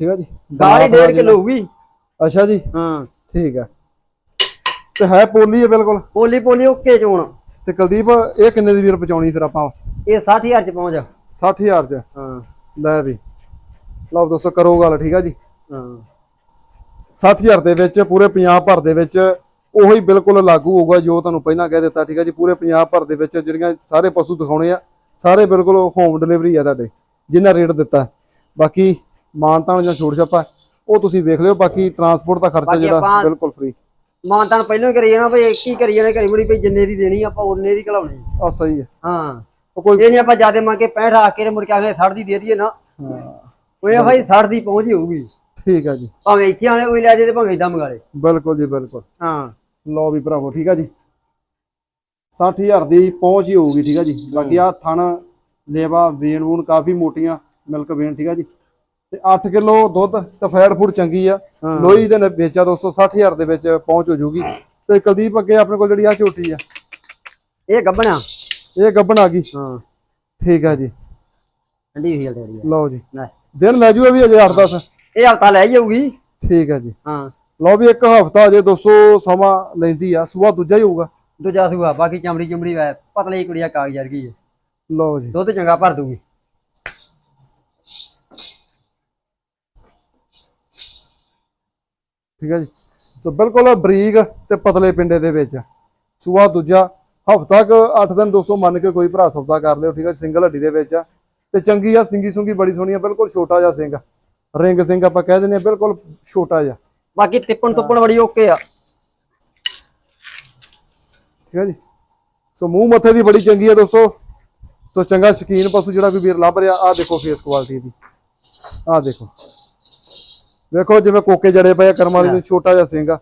[SPEAKER 1] ਠੀਕ ਹੈ ਜੀ।
[SPEAKER 2] ਗਾੜੀ ਡੇਢ ਕਿਲੋ ਹੋਊਗੀ।
[SPEAKER 1] ਅੱਛਾ ਜੀ।
[SPEAKER 2] ਹਾਂ।
[SPEAKER 1] ਠੀਕ ਆ ਤੇ ਹੈ ਪੋਲੀ ਹੈ ਬਿਲਕੁਲ?
[SPEAKER 2] ਪੋਲੀ ਪੋਲੀ ਓਕੇ ਚੋਣ
[SPEAKER 1] ਤੇ ਕੁਲਦੀਪ ਇਹ ਕਿੰਨੇ ਦੀ ਵੀਰ ਪਹੁੰਚਾਉਣੀ ਫਿਰ ਆਪਾਂ?
[SPEAKER 2] ਇਹ 60000 ਚ ਪਹੁੰਚ
[SPEAKER 1] 60000 ਚ।
[SPEAKER 2] ਹਾਂ।
[SPEAKER 1] ਲੈ ਵੀ। ਲਓ ਦੋਸਤੋ ਕਰੋ ਗੱਲ ਠੀਕ ਆ ਜੀ?
[SPEAKER 2] ਹਾਂ।
[SPEAKER 1] 60000 ਦੇ ਵਿੱਚ ਪੂਰੇ ਪੰਜਾਬ ਭਰ ਦੇ ਵਿੱਚ ਉਹੀ ਬਿਲਕੁਲ ਲਾਗੂ ਹੋਊਗਾ ਜੋ ਤੁਹਾਨੂੰ ਪਹਿਲਾਂ ਕਹਿ ਦਿੱਤਾ ਠੀਕ ਆ ਜੀ? ਪੂਰੇ ਪੰਜਾਬ ਭਰ ਦੇ ਵਿੱਚ ਜਿਹੜੀਆਂ ਸਾਰੇ ਪਸ਼ੂ ਦਿਖਾਉਣੇ ਆ ਸਾਰੇ ਬਿਲਕੁਲ ਹੋਮ ਡਿਲੀਵਰੀ ਆ ਤੁਹਾਡੇ ਜਿੰਨਾ ਰੇਟ ਦਿੱਤਾ। ਬਾਕੀ ਮਾਨਤਾਨ ਜਾਂ ਛੋਟ ਛਾਪਾ ਉਹ ਤੁਸੀਂ ਵੇਖ ਲਿਓ ਬਾਕੀ ਟਰਾਂਸਪੋਰਟ ਦਾ ਖਰਚਾ ਜਿਹੜਾ ਬਿਲਕੁਲ ਫ੍ਰੀ
[SPEAKER 2] ਮਾਨਤਾਨ ਪਹਿਲਾਂ ਹੀ ਕਰੀ ਜਾਣਾ ਭਈ ਇੱਕ ਹੀ ਕਰੀ ਜਾਣਾ ਘੜੀ ਮੁੜੀ ਭਈ ਜਿੰਨੇ ਦੀ ਦੇਣੀ ਆਪਾਂ ਉਹਨੇ ਦੀ ਘਲਾਉਣੀ।
[SPEAKER 1] ਆ ਸਹੀ ਹੈ
[SPEAKER 2] ਹਾਂ।
[SPEAKER 1] ਕੋਈ
[SPEAKER 2] ਇਹ ਨਹੀਂ ਆਪਾਂ ਜਿਆਦੇ ਮੰਗ ਕੇ 65 ਆ ਕੇ ਮੁੜ ਕੇ ਆਗੇ 60 ਦੀ ਦੇ ਦਈਏ ਨਾ।
[SPEAKER 1] ਹਾਂ,
[SPEAKER 2] ਇਹ ਭਾਈ 60 ਦੀ ਪਹੁੰਚ ਹੀ ਹੋਊਗੀ।
[SPEAKER 1] ਠੀਕ ਆ ਜੀ।
[SPEAKER 2] ਭਾਵੇਂ ਇੱਥੇ ਆਲੇ ਕੋਈ ਲੈ ਜੇ ਤੇ ਭਾਵੇਂ ਇਦਾਂ ਮੰਗਾ ਲੇ
[SPEAKER 1] ਬਿਲਕੁਲ ਜੀ ਬਿਲਕੁਲ।
[SPEAKER 2] ਹਾਂ।
[SPEAKER 1] ਲਓ ਵੀ ਭਰਾਵੋ ਠੀਕ ਆ ਜੀ। 60000 ਦੀ ਪਹੁੰਚ ਹੀ ਹੋਊਗੀ ਠੀਕ ਆ ਜੀ। ਬਾਕੀ ਆ ਥਣ ਲੇਵਾ ਵੇਣ ਵੂਣ ਕਾਫੀ ਮੋਟੀਆਂ ਮਿਲਕ ਵੇਣ ਠੀਕ ਆ ਜੀ। ਤੇ 8 ਕਿਲੋ ਦੁੱਧ ਤੇ ਫੈਟ ਫੂਡ ਚੰਗੀ ਆ। ਲੋਈ ਦੇ ਨੇ ਵੇਚਿਆ ਦੋਸਤੋ 60000 ਦੇ ਵਿੱਚ ਪਹੁੰਚ ਹੋ ਜੂਗੀ। ਤੇ ਕੁਲਦੀਪ ਅੱਗੇ ਆਪਣੇ ਕੋਲ ਜਿਹੜੀ ਆ ਝੋਟੀ ਆ।
[SPEAKER 2] ਇਹ ਗੱਬਣਾ।
[SPEAKER 1] ਇਹ ਗੱਬਣ ਆ ਗਈ।
[SPEAKER 2] ਹਾਂ।
[SPEAKER 1] ਠੀਕ ਆ ਜੀ।
[SPEAKER 2] ਠੰਡੀ ਸੀ ਤੇਰੀ।
[SPEAKER 1] ਲਓ ਜੀ।
[SPEAKER 2] ਲੈ।
[SPEAKER 1] ਦਿਨ ਲੈ ਜੂਗਾ ਵੀ ਅਜੇ 8-10
[SPEAKER 2] ਇਹ ਹਫਤਾ ਲੈ ਜਾਊਗੀ।
[SPEAKER 1] ਠੀਕ ਆ ਜੀ।
[SPEAKER 2] ਹਾਂ।
[SPEAKER 1] ਲਓ ਵੀ ਇੱਕ ਹਫਤਾ ਅਜੇ 200 ਸਮਾਂ ਲੈਂਦੀ ਆ। ਸੂਆ ਦੂਜਾ ਹੀ ਹੋਊਗਾ।
[SPEAKER 2] ਦੂਜਾ ਸੂਆ ਬਾਕੀ ਚਮੜੀ ਚਮੜੀ ਵੈ ਪਤਲੀ ਕੁੜੀਆ ਕਾਗਜ਼ ਵਰਗੀ ਹੈ
[SPEAKER 1] ਲਓ ਜੀ।
[SPEAKER 2] ਦੁੱਧ ਚੰਗਾ ਭਰ ਦੂਗੀ।
[SPEAKER 1] ਠੀਕ ਹੈ ਜੀ। ਸੋ ਬਿਲਕੁਲ ਬਰੀਕ ਤੇ ਪਤਲੇ ਪਿੰਡੇ ਦੇ ਵਿੱਚ। ਸੂਆ ਦੂਜਾ ਹਫਤਾ ਕ 8 ਦਿਨ 200 ਮੰਨ ਕੇ ਕੋਈ ਭਰਾ ਸੌਦਾ ਕਰ ਲਿਓ ਠੀਕ ਹੈ ਸਿੰਗਲ ਹੱਡੀ ਦੇ ਵਿੱਚ ਆ। ਤੇ ਚੰਗੀ ਆ ਸਿੰਗੀ ਸੁੰਗੀ ਬੜੀ ਸੋਹਣੀ ਆ ਬਿਲਕੁਲ ਛੋਟਾ ਜਿਹਾ ਸਿੰਘ ਰਿੰਗ ਸਿੰਘ ਆਪਾਂ ਕਹਿ ਦਿੰਦੇ ਆ ਬਿਲਕੁਲ ਛੋਟਾ ਜਿਹਾ।
[SPEAKER 2] ਬਾਕੀ ਟਿੱਪਣ ਟੁੱਪਣ ਬੜੀ ਓਕੇ ਆ।
[SPEAKER 1] ਠੀਕ ਹੈ ਜੀ। ਸੋ ਮੂੰਹ ਮੱਥੇ ਦੀ ਬੜੀ ਚੰਗੀ ਆ ਦੋਸਤੋ। ਸੋ ਚੰਗਾ ਸ਼ਕੀਨ ਪਸ਼ੂ ਜਿਹੜਾ ਕੋਈ ਵੀਰ ਲੱਭ ਰਿਹਾ ਆ ਦੇਖੋ ਫੇਸ ਕੁਆਲਿਟੀ ਦੀ। ਆ ਦੇਖੋ। ਵੇਖੋ ਜਿਵੇਂ ਕੋਕੇ ਜੜੇ ਪਏ ਆ ਕਰਮ ਵਾਲੀ ਨੂੰ ਛੋਟਾ ਜਿਹਾ ਸਿੰਘ ਆ।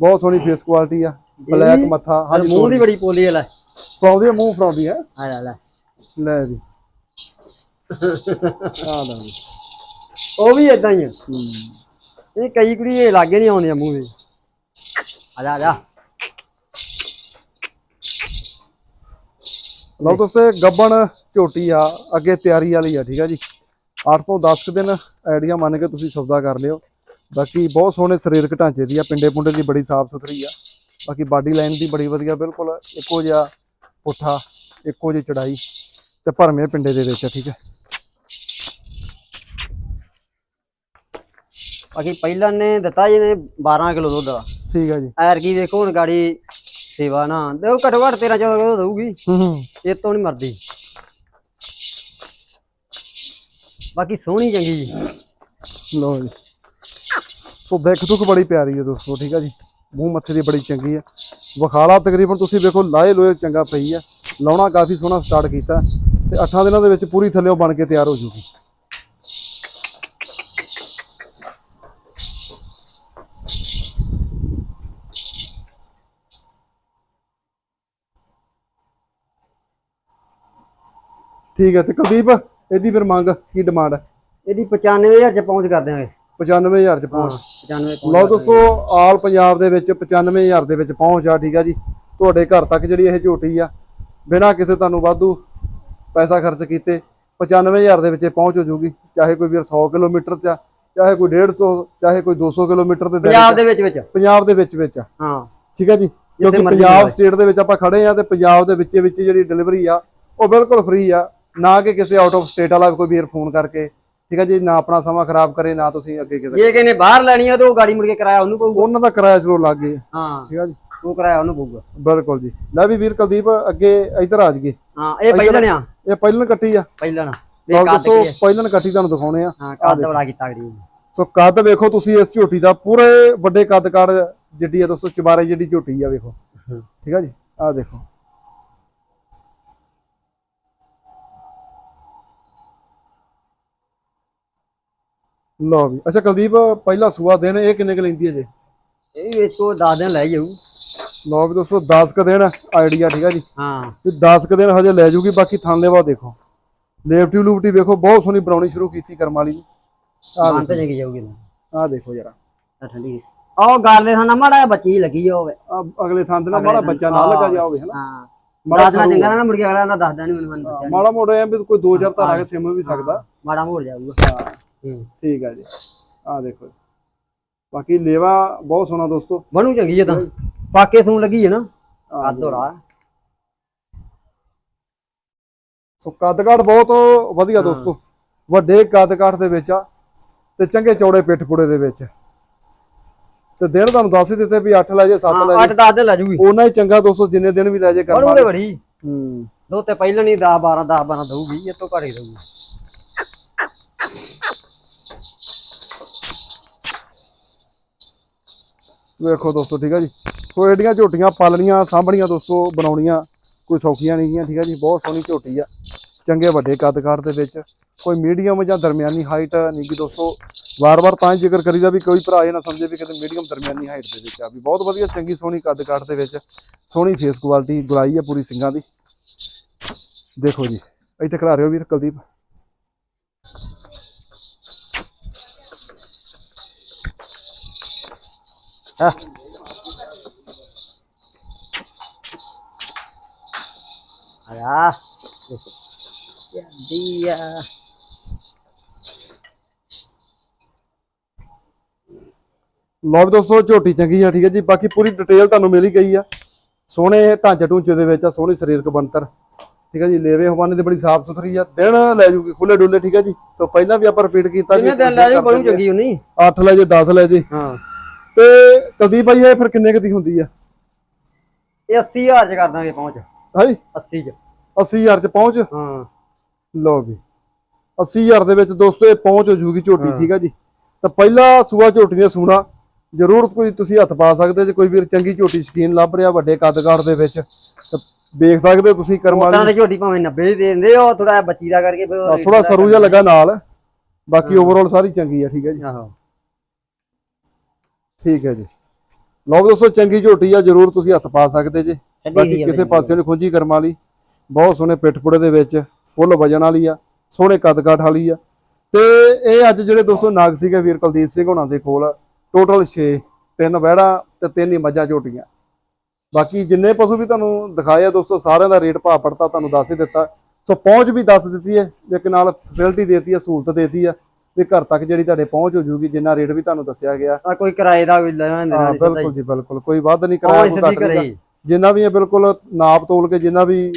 [SPEAKER 1] ਬਹੁਤ ਸੋਹਣੀ ਫੇਸ ਕੁਆਲਿਟੀ ਆ। ਬਲੈਕ ਮੱਥਾ ਹਾਂਜੀ
[SPEAKER 2] ਮੂੰਹ ਦੀ ਬੜੀ ਪੋਲੀ ਆ ਲੈ।
[SPEAKER 1] ਫਰਾਉਂਦੀ ਆ ਮੂੰਹ ਫਰਾਉਂਦੀ ਆ।
[SPEAKER 2] ਆ ਲੈ ਲੈ।
[SPEAKER 1] ਲੈ ਵੀ। ਆ ਲੈ ਵੀ।
[SPEAKER 2] ਉਹ ਵੀ ਇਦਾਂ ਹੀ ਆ।
[SPEAKER 1] ਹੂੰ।
[SPEAKER 2] ਇਹ ਕਈ ਕੁੜੀ ਇਹ ਲਾਗੇ ਨਹੀਂ ਆਉਂਦੀਆਂ ਮੂੰਹ ਦੇ। ਆ ਜਾ ਆ ਜਾ
[SPEAKER 1] ਲਓ ਦੋਸਤੋ ਗੱਬਣ ਝੋਟੀ ਆ ਅੱਗੇ ਤਿਆਰੀ ਵਾਲੀ ਆ ਠੀਕ ਆ ਜੀ। 8 ਤੋਂ 10 ਕੁ ਦਿਨ ਆਈਡੀਆ ਮੰਨ ਕੇ ਤੁਸੀਂ ਸੌਦਾ ਕਰ ਲਿਓ। ਬਾਕੀ ਬਹੁਤ ਸੋਹਣੇ ਸਰੀਰਕ ਢਾਂਚੇ ਦੀ ਆ ਪਿੰਡੇ ਪੁੰਡੇ ਦੀ ਬੜੀ ਸਾਫ਼ ਸੁਥਰੀ ਆ। ਬਾਕੀ ਬਾਡੀ ਲਾਈਨ ਦੀ ਬੜੀ ਵਧੀਆ ਬਿਲਕੁਲ ਇੱਕੋ ਜਿਹਾ ਪੁੱਠਾ ਇੱਕੋ ਜਿਹੀ ਚੜਾਈ ਤੇ ਭਰਮੇ ਪਿੰਡੇ ਦੇ ਵਿੱਚ ਠੀਕ ਹੈ।
[SPEAKER 2] ਬਾਕੀ ਪਹਿਲਾਂ ਨੇ ਦਿੱਤਾ ਜਿਹਨੇ 12 ਕਿਲੋ ਦੁੱਧ ਦਾ।
[SPEAKER 1] ਠੀਕ ਹੈ ਜੀ।
[SPEAKER 2] ਐਰ ਕੀ ਵੇਖੋ ਹੁਣ ਗਾੜੀ ਸੇਵਾ ਨਾ ਉਹ ਘੱਟੋ ਘੱਟ 13 14 ਕਿਲੋ ਦਊਗੀ।
[SPEAKER 1] ਹੂੰ ਹੂੰ।
[SPEAKER 2] ਇਹ ਤੋਂ ਨਹੀਂ ਮਰਦੀ। ਬਾਕੀ ਸੋਹਣੀ ਚੰਗੀ ਜੀ।
[SPEAKER 1] ਲਓ ਜੀ। ਸੋ ਦੇਖ ਦੁੱਖ ਬੜੀ ਪਿਆਰੀ ਹੈ ਦੋਸਤੋ ਠੀਕ ਹੈ ਜੀ। ਮੂੰਹ ਮੱਥੇ ਦੀ ਬੜੀ ਚੰਗੀ ਹੈ ਵਖਾਲਾ ਤਕਰੀਬਨ ਤੁਸੀਂ ਵੇਖੋ ਲਾਏ ਲੋਏ ਚੰਗਾ ਪਈ ਹੈ ਲਾਉਣਾ ਕਾਫੀ ਸੋਹਣਾ ਸਟਾਰਟ ਕੀਤਾ ਤੇ 8 ਦਿਨਾਂ ਦੇ ਵਿੱਚ ਪੂਰੀ ਥੱਲੇੋਂ ਬਣ ਕੇ ਤਿਆਰ ਹੋ ਜੂਗੀ। ਠੀਕ ਹੈ ਤੇ ਕੁਲਦੀਪ, ਇਹਦੀ ਫਿਰ ਮੰਗ, ਕੀ ਡਿਮਾਂਡ ਹੈ
[SPEAKER 2] ਇਹਦੀ 95000 ਚ ਪਹੁੰਚ ਕਰਦੇ ਦਿਆਂਗੇ।
[SPEAKER 1] 95000 ਚ ਪਹੁੰਚ।
[SPEAKER 2] 95
[SPEAKER 1] ਲਓ ਦੋਸਤੋ ਆਲ ਪੰਜਾਬ ਦੇ ਵਿੱਚ 95000 ਦੇ ਵਿੱਚ ਪਹੁੰਚ ਆ ਠੀਕ ਆ ਜੀ। ਤੁਹਾਡੇ ਘਰ ਤੱਕ ਜਿਹੜੀ ਇਹ ਝੋਟੀ ਆ ਬਿਨਾਂ ਕਿਸੇ ਤੁਹਾਨੂੰ ਵਾਧੂ ਪੈਸਾ ਖਰਚ ਕੀਤੇ 95000 ਦੇ ਵਿੱਚ ਇਹ ਪਹੁੰਚ ਹੋ ਜੂਗੀ। ਚਾਹੇ ਕੋਈ ਵੀਰ 100 ਕਿਲੋਮੀਟਰ ਤੇ ਆ ਚਾਹੇ ਕੋਈ 150 ਚਾਹੇ ਕੋਈ 200 ਕਿਲੋਮੀਟਰ ਦਾਇਰੇ
[SPEAKER 2] ਪੰਜਾਬ ਦੇ ਵਿੱਚ ਵਿੱਚ।
[SPEAKER 1] ਪੰਜਾਬ ਦੇ ਵਿੱਚ ਵਿੱਚ
[SPEAKER 2] ਹਾਂ।
[SPEAKER 1] ਠੀਕ ਆ ਜੀ? ਕਿਉਂਕਿ ਪੰਜਾਬ। ਸਟੇਟ ਦੇ ਵਿੱਚ ਆਪਾਂ ਖੜੇ ਆ ਤੇ ਪੰਜਾਬ ਦੇ ਵਿੱਚ ਵਿੱਚ ਜਿਹੜੀ ਡਿਲੀਵਰੀ ਆ ਉਹ ਬਿਲਕੁਲ ਫ੍ਰੀ ਆ। ਨਾ ਕਿ ਕਿਸੇ ਆਊਟ ਆਫ ਸਟੇਟ ਵਾਲਾ ਕੋਈ ਵੀਰ ਫੋਨ ਕਰਕੇ ਠੀਕ ਆ ਜੀ ਨਾ ਆਪਣਾ ਸਮਾਂ ਖਰਾਬ ਕਰੇ ਨਾ ਤੁਸੀਂ ਅੱਗੇ ਕਿਤੇ
[SPEAKER 2] ਜੇ ਕਿਸੇ ਨੇ ਬਾਹਰ ਲੈਣੀ ਆ ਤੇ ਉਹ ਗਾੜੀ ਮੁੜ ਕੇ ਕਿਰਾਇਆ ਉਹਨੂੰ ਪਊਗਾ।
[SPEAKER 1] ਉਹਨਾਂ ਦਾ ਕਿਰਾਇਆ ਜ਼ਰੂਰ ਲੱਗ ਗਿਆ।
[SPEAKER 2] ਹਾਂ।
[SPEAKER 1] ਠੀਕ ਆ ਜੀ।
[SPEAKER 2] ਉਹ ਕਿਰਾਇਆ ਉਹਨੂੰ ਪਊਗਾ।
[SPEAKER 1] ਬਿਲਕੁਲ ਜੀ। ਲੈ ਵੀ ਵੀਰ ਕੁਲਦੀਪ ਅੱਗੇ ਇੱਧਰ ਆ ਜਗੇ
[SPEAKER 2] ਹਾਂ ਇਹ ਪਹਿਲਣ ਆ।
[SPEAKER 1] ਇਹ ਪਹਿਲਨ ਕੱਟੀ ਆ।
[SPEAKER 2] ਪਹਿਲਣ।
[SPEAKER 1] ਲਓ ਦੋਸਤੋ
[SPEAKER 2] ਕੀ ਹੈ
[SPEAKER 1] ਪਹਿਲਨ ਕੱਟੀ ਤੁਹਾਨੂੰ ਦਿਖਾਉਣੇ ਆ।
[SPEAKER 2] ਹਾਂ ਕੱਦ ਬੜਾ ਕੀਤਾ ਗੜੀ
[SPEAKER 1] ਸੋ ਕੱਦ ਵੇਖੋ ਤੁਸੀਂ ਇਸ ਝੋਟੀ ਦਾ ਪੂਰੇ ਵੱਡੇ ਕੱਦ ਕਾੜ ਜਿੱਡੀ ਆ ਦੋਸਤੋ ਚਬਾਰੇ ਜਿਹੜੀ ਝੋਟੀ ਆ ਵੇਖੋ। ਠੀਕ ਆ ਜੀ। ਆ ਦੇਖੋ। ਲਓ ਵੀ ਅੱਛਾ ਕੁਲਦੀਪ ਪਹਿਲਾ ਸੂਆ ਦਿਨ ਇਹ ਕਿੰਨੇ ਕੁ ਲੈਂਦੀ ਹੈ ਜੇ?
[SPEAKER 2] ਇਹ ਵਿੱਚ ਕੋ 10 ਦਿਨ ਲੈ ਜਾਊ।
[SPEAKER 1] ਲਓ ਵੀ ਦੋਸਤੋ 10 ਕ ਦਿਨ ਆਈਡੀਆ ਠੀਕ ਆ ਜੀ।
[SPEAKER 2] ਹਾਂ।
[SPEAKER 1] ਵੀ 10 ਕ ਦਿਨ ਹਜੇ ਲੈ ਜੂਗੀ ਬਾਕੀ ਥਾਨਲੇਵਾ ਦੇਖੋ। ਲੇਫਟੀ ਲੂਫਟੀ ਵੇਖੋ ਬਹੁਤ ਸੋਹਣੀ ਬਣਾਉਣੀ ਸ਼ੁਰੂ ਕੀਤੀ ਕਰਮ ਵਾਲੀ ਨੇ। ਆਹ
[SPEAKER 2] ਤੇ ਚੰਗੀ ਜਾਊਗੀ ਨਾ।
[SPEAKER 1] ਆਹ ਦੇਖੋ ਜਰਾ।
[SPEAKER 2] ਤਾਂ ਠੰਡੀ ਆਹ ਗੱਲ ਇਹ ਨਾ ਮਾੜਾ ਬੱਚੀ ਲੱਗੀ ਹੋਵੇ।
[SPEAKER 1] ਅਗਲੇ ਥਾਂ ਤੇ ਨਾ ਮਾੜਾ ਬੱਚਾ ਨਾ ਲੱਗਾ ਜਾਵੇ ਹਨਾ।
[SPEAKER 2] ਹਾਂ।
[SPEAKER 1] ਮਾੜਾ
[SPEAKER 2] ਮਾੜਾ ਚੰਗਾ ਨਾ ਮੁੜ ਕੇ ਅਗਲਾ ਨਾ ਦੱਸਦਾ ਨਹੀਂ ਮੈਨੂੰ
[SPEAKER 1] ਹਾਂ,
[SPEAKER 2] ਨੀ।
[SPEAKER 1] ਮਾੜਾ ਮੋੜਾ ਐ ਵੀ ਕੋਈ 2000 ਧਾਰਾ ਕੇ ਸਿਮ ਵੀ ਸਕਦਾ।
[SPEAKER 2] ਮਾੜਾ ਮੋੜ ਜਾਊਗਾ।
[SPEAKER 1] ਹਾਂ
[SPEAKER 2] ਹੂੰ।
[SPEAKER 1] ਠੀਕ ਹੈ ਜੀ। ਆਹ ਦੇਖੋ। ਬਾਕੀ ਲੇਵਾ ਬਹੁਤ ਸੋਹਣਾ ਦੋਸਤੋ।
[SPEAKER 2] ਬਣੂ ਚੰਗੀ ਹੈ ਤਾਂ। ਪਾਕੇ ਸੂਣ ਲੱਗੀ ਹੈ ਨਾ। ਹੋਰਾ
[SPEAKER 1] ਸੋ ਕੱਦਕਾਠ ਬਹੁਤ ਵਧੀਆ ਦੋਸਤੋ। ਵੱਡੇ ਕੱਦਕਾਠ ਦੇ ਵਿੱਚ ਆ ਤੇ ਚੰਗੇ ਚੌੜੇ ਪਿੱਠ ਪੁੜੇ ਦੇ ਵਿੱਚ। ਤੇ ਦਿਨ ਤੁਹਾਨੂੰ ਦੱਸ ਹੀ ਦਿੱਤੇ ਵੀ 8 ਲੈ ਜੇ 7 ਲੈ ਜੇ।
[SPEAKER 2] 8 10 ਦਿਨ ਲੈ ਜੂਗੀ।
[SPEAKER 1] ਉਹਨਾਂ ਹੀ ਚੰਗਾ ਦੋਸਤੋ ਜਿੰਨੇ ਦਿਨ ਵੀ ਲੈ ਜੇ ਕਰਮ
[SPEAKER 2] ਬਣੂ ਤੇ ਬੜੀ।
[SPEAKER 1] ਹੂੰ।
[SPEAKER 2] ਦੋ ਤੇ ਪਹਿਲਾਂ ਨਹੀਂ 10 12 10 12 ਦਊਗੀ। ਇਹ ਤੋਂ ਹੀ ਦਊਗੀ।
[SPEAKER 1] ਵੇਖੋ ਦੋਸਤੋ, ਠੀਕ ਆ ਜੀ? ਸੋ ਇਹਡੀਆਂ ਝੋਟੀਆਂ ਪਾਲਣੀਆਂ, ਸਾਂਭਣੀਆਂ ਦੋਸਤੋ, ਬਣਾਉਣੀਆਂ, ਕੋਈ ਸੌਖੀਆਂ ਨਹੀਂ ਗੀਆਂ, ਠੀਕ ਹੈ ਜੀ? ਬਹੁਤ ਸੋਹਣੀ ਝੋਟੀ ਆ, ਚੰਗੇ ਵੱਡੇ ਕੱਦ ਕਾਠ ਦੇ ਵਿੱਚ। ਕੋਈ ਮੀਡੀਅਮ ਜਾਂ ਦਰਮਿਆਨੀ ਹਾਈਟ ਨਹੀਂ ਗੀ ਦੋਸਤੋ। ਵਾਰ-ਵਾਰ ਤਾਂ ਹੀ ਜ਼ਿਕਰ ਕਰੀਦਾ ਵੀ ਕੋਈ ਭਰਾ ਇਹ ਨਾ ਸਮਝੇ ਵੀ ਕਿਤੇ ਮੀਡੀਅਮ ਦਰਮਿਆਨੀ ਹਾਈਟ ਦੇ ਵਿੱਚ ਆ ਵੀ। ਬਹੁਤ ਵਧੀਆ, ਚੰਗੀ, ਸੋਹਣੀ ਕੱਦ ਕਾਠ ਦੇ ਵਿੱਚ। ਸੋਹਣੀ ਫੇਸ ਕੁਆਲਿਟੀ ਗੁਲਾਈ ਆ ਪੂਰੀ ਸਿੰਘਾਂ ਦੀ। ਦੇਖੋ ਜੀ, ਇੱਥੇ ਖੜਾ ਰਿਓ ਵੀਰ ਕੁਲਦੀਪ।
[SPEAKER 2] ਆ
[SPEAKER 1] ਲਓ ਵੀ ਦੋਸਤੋ ਝੋਟੀ ਚੰਗੀ ਆ ਠੀਕ ਹੈ ਜੀ। ਬਾਕੀ ਪੂਰੀ ਡਿਟੇਲ ਤੁਹਾਨੂੰ ਮਿਲ ਹੀ ਗਈ ਆ। ਸੋਹਣੇ ਢਾਂਚੇ ਢੂੰਚੇ ਦੇ ਵਿੱਚ ਆ ਸੋਹਣੀ ਸਰੀਰਕ ਬਣਤਰ ਠੀਕ ਹੈ ਜੀ। ਲੇਵੇ ਹਵਾਨੇ ਦੀ ਬੜੀ ਸਾਫ਼ ਸੁਥਰੀ ਆ। ਦਿਨ ਲੈ ਜੂਗੀ ਖੁੱਲੇ ਡੁੱਲੇ ਠੀਕ ਹੈ ਜੀ। ਸੋ ਪਹਿਲਾਂ ਵੀ ਆਪਾਂ ਰਿਪੀਟ ਕੀਤਾ
[SPEAKER 2] ਕਿੰਨੇ ਦਿਨ ਲੈ ਜਾਊ ਬਣੂ ਚੰਗੀ ਹੋਣੀ।
[SPEAKER 1] 8 ਲੈ ਜੇ 10 ਲੈ ਜੇ।
[SPEAKER 2] ਹਾਂ।
[SPEAKER 1] ਤੇ ਕੁਲਦੀਪ ਭਾਈ ਇਹ ਫਿਰ ਕਿੰਨੇ ਕੁ ਦੀ ਹੁੰਦੀ ਆ?
[SPEAKER 2] ਇਹ 80000 ਚ ਕਰ ਦਾਂਗੇ ਪਹੁੰਚ।
[SPEAKER 1] ਹਾਂਜੀ
[SPEAKER 2] 80 ਚ।
[SPEAKER 1] 80000 ਚ ਪਹੁੰਚ?
[SPEAKER 2] ਹਾਂ।
[SPEAKER 1] ਲਓ ਵੀ। 80000 ਦੇ ਵਿੱਚ ਦੋਸਤੋ ਇਹ ਪਹੁੰਚ ਹੋ ਜੂਗੀ ਝੋਟੀ। ਠੀਕ ਹੈ ਜੀ? ਤਾਂ ਪਹਿਲਾ ਸੂਆ ਝੋਟੀ ਦੀਆਂ ਸੂਣਾ ਜ਼ਰੂਰ ਕੋਈ ਤੁਸੀਂ ਹੱਥ ਪਾ ਸਕਦੇ ਜੇ ਕੋਈ ਵੀਰ ਚੰਗੀ ਝੋਟੀ ਸ਼ਕੀਨ ਲੱਭ ਰਿਹਾ ਵੱਡੇ ਕੱਦ ਕਾਠ ਦੇ ਵਿੱਚ ਤਾਂ ਵੇਖ ਸਕਦੇ ਹੋ ਤੁਸੀਂ ਕਰਮ ਵਾਲੀ।
[SPEAKER 2] ਤੇ ਝੋਟੀ ਭਾਵੇਂ 90 ਦੀ ਦੇ ਦਿੰਦੇ ਉਹ ਥੋੜਾ ਬੱਚੀ ਦਾ ਕਰਕੇ
[SPEAKER 1] ਥੋੜਾ ਸਰੂ ਜਿਹਾ ਲੱਗਾ ਨਾਲ ਬਾਕੀ। ਓਵਰਆਲ ਸਾਰੀ ਚੰਗੀ ਆ ਠੀਕ ਹੈ ਜੀ?
[SPEAKER 2] ਆਹੋ।
[SPEAKER 1] ਠੀਕ ਹੈ ਜੀ। ਲਓ ਦੋਸਤੋ ਚੰਗੀ ਝੋਟੀ ਆ ਜ਼ਰੂਰ ਤੁਸੀਂ ਹੱਥ ਪਾ ਸਕਦੇ ਜੇ। ਬਾਕੀ ਕਿਸੇ ਪਾਸੇ ਨੂੰ ਖੁੰਝੀ ਕਰਮ ਵਾਲੀ। ਬਹੁਤ ਸੋਹਣੇ ਪਿੱਠ ਪੁੜੇ ਦੇ ਵਿੱਚ ਫੁੱਲ ਵਜਣ ਵਾਲੀ ਆ ਸੋਹਣੇ ਕੱਦ ਕਾਠ ਵਾਲੀ ਆ। ਤੇ ਇਹ ਅੱਜ ਜਿਹੜੇ ਦੋਸਤੋ ਨਾਗ ਸੀਗੇ ਵੀਰ ਕੁਲਦੀਪ ਸਿੰਘ ਹੋਣਾ ਦੇ ਕੋਲ ਟੋਟਲ 6 ਤਿੰਨ ਵਹਿੜਾ ਤੇ ਤਿੰਨ ਹੀ ਮੱਝਾਂ ਝੋਟੀਆਂ। ਬਾਕੀ ਜਿੰਨੇ ਪਸ਼ੂ ਵੀ ਤੁਹਾਨੂੰ ਦਿਖਾਏ ਆ ਦੋਸਤੋ ਸਾਰਿਆਂ ਦਾ ਰੇਟ ਭਾਅ ਪੜਤਾ ਤੁਹਾਨੂੰ ਦੱਸ ਹੀ ਦਿੱਤਾ। ਸੋ ਪਹੁੰਚ ਵੀ ਦੱਸ ਦਿੱਤੀ ਹੈ ਇੱਕ ਨਾਲ ਫੈਸਿਲਿਟੀ ਦੇਤੀ ਹੈ ਸਹੂਲਤ ਦੇਤੀ ਹੈ। ਵੀ ਘਰ ਤੱਕ ਜਿਹੜੀ ਤੁਹਾਡੇ ਪਹੁੰਚ ਹੋ ਜੂਗੀ ਜਿੰਨਾ ਰੇਟ ਵੀ ਤੁਹਾਨੂੰ ਦੱਸਿਆ ਗਿਆ।
[SPEAKER 2] ਆ ਕੋਈ ਕਿਰਾਏ ਦਾ ਕੋਈ ਲੈਣਾ ਦੇਣਾ
[SPEAKER 1] ਹਾਂ
[SPEAKER 2] ਨਹੀਂ
[SPEAKER 1] ਬਿਲਕੁਲ ਜੀ ਬਿਲਕੁਲ। ਕੋਈ ਵੱਧ ਨਹੀਂ ਕਰਾਇਆ ਕੋਈ ਘੱਟ ਨਹੀਂ।
[SPEAKER 2] ਕਰੇ
[SPEAKER 1] ਜਿੰਨਾ ਵੀ ਇਹ ਬਿਲਕੁਲ ਨਾਪ ਤੋਲ ਕੇ ਜਿੰਨਾ ਵੀ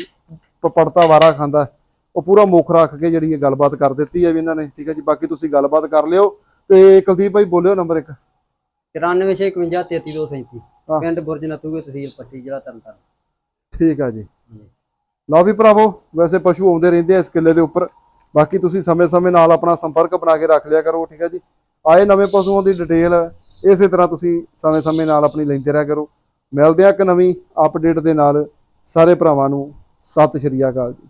[SPEAKER 1] ਪ- ਪੜਤਾ ਵਾਰਾ ਖਾਂਦਾ ਉਹ ਪੂਰਾ ਮੁੱਖ ਰੱਖ ਕੇ ਜਿਹੜੀ ਇਹ ਗੱਲਬਾਤ ਕਰ ਦਿੱਤੀ ਹੈ ਵੀ ਇਹਨਾਂ ਨੇ ਠੀਕ ਹੈ ਜੀ? ਬਾਕੀ ਤੁਸੀਂ ਗੱਲਬਾਤ ਕਰ ਲਿਓ। ਤੇ ਕੁਲਦੀਪ ਭਾਈ ਬੋਲਿਓ ਨੰਬਰ ਇੱਕ।
[SPEAKER 2] 9451 33237
[SPEAKER 1] ਹਾਂ।
[SPEAKER 2] ਪਿੰਡ ਬੁਰਜ ਨਤੂਗੇ ਤਹਿਸੀਲ ਪੱਟੀ ਜ਼ਿਲ੍ਹਾ ਤਰਨਤਾਰਨ।
[SPEAKER 1] ਠੀਕ ਆ ਜੀ। ਲਓ ਵੀ ਭਰਾਵੋ ਵੈਸੇ ਪਸ਼ੂ ਆਉਂਦੇ ਰਹਿੰਦੇ ਆ ਇਸ ਕਿੱਲੇ ਦੇ ਉੱਪਰ। ਬਾਕੀ ਤੁਸੀਂ ਸਮੇਂ-ਸਮੇਂ ਨਾਲ ਆਪਣਾ ਸੰਪਰਕ ਬਣਾ ਕੇ ਰੱਖ ਲਿਆ ਕਰੋ, ਠੀਕ ਹੈ ਜੀ? ਆਏ ਨਵੇਂ ਪਸ਼ੂਆਂ ਦੀ ਡਿਟੇਲ ਇਸੇ ਤਰ੍ਹਾਂ ਤੁਸੀਂ ਸਮੇਂ-ਸਮੇਂ ਨਾਲ ਆਪਣੀ ਲੈਂਦੇ ਰਿਹਾ ਕਰੋ। ਮਿਲਦੇ ਆ ਇੱਕ ਨਵੀਂ ਅਪਡੇਟ ਦੇ ਨਾਲ। ਸਾਰੇ ਭਰਾਵਾਂ ਨੂੰ ਸਤਿ ਸ਼੍ਰੀ ਅਕਾਲ ਜੀ।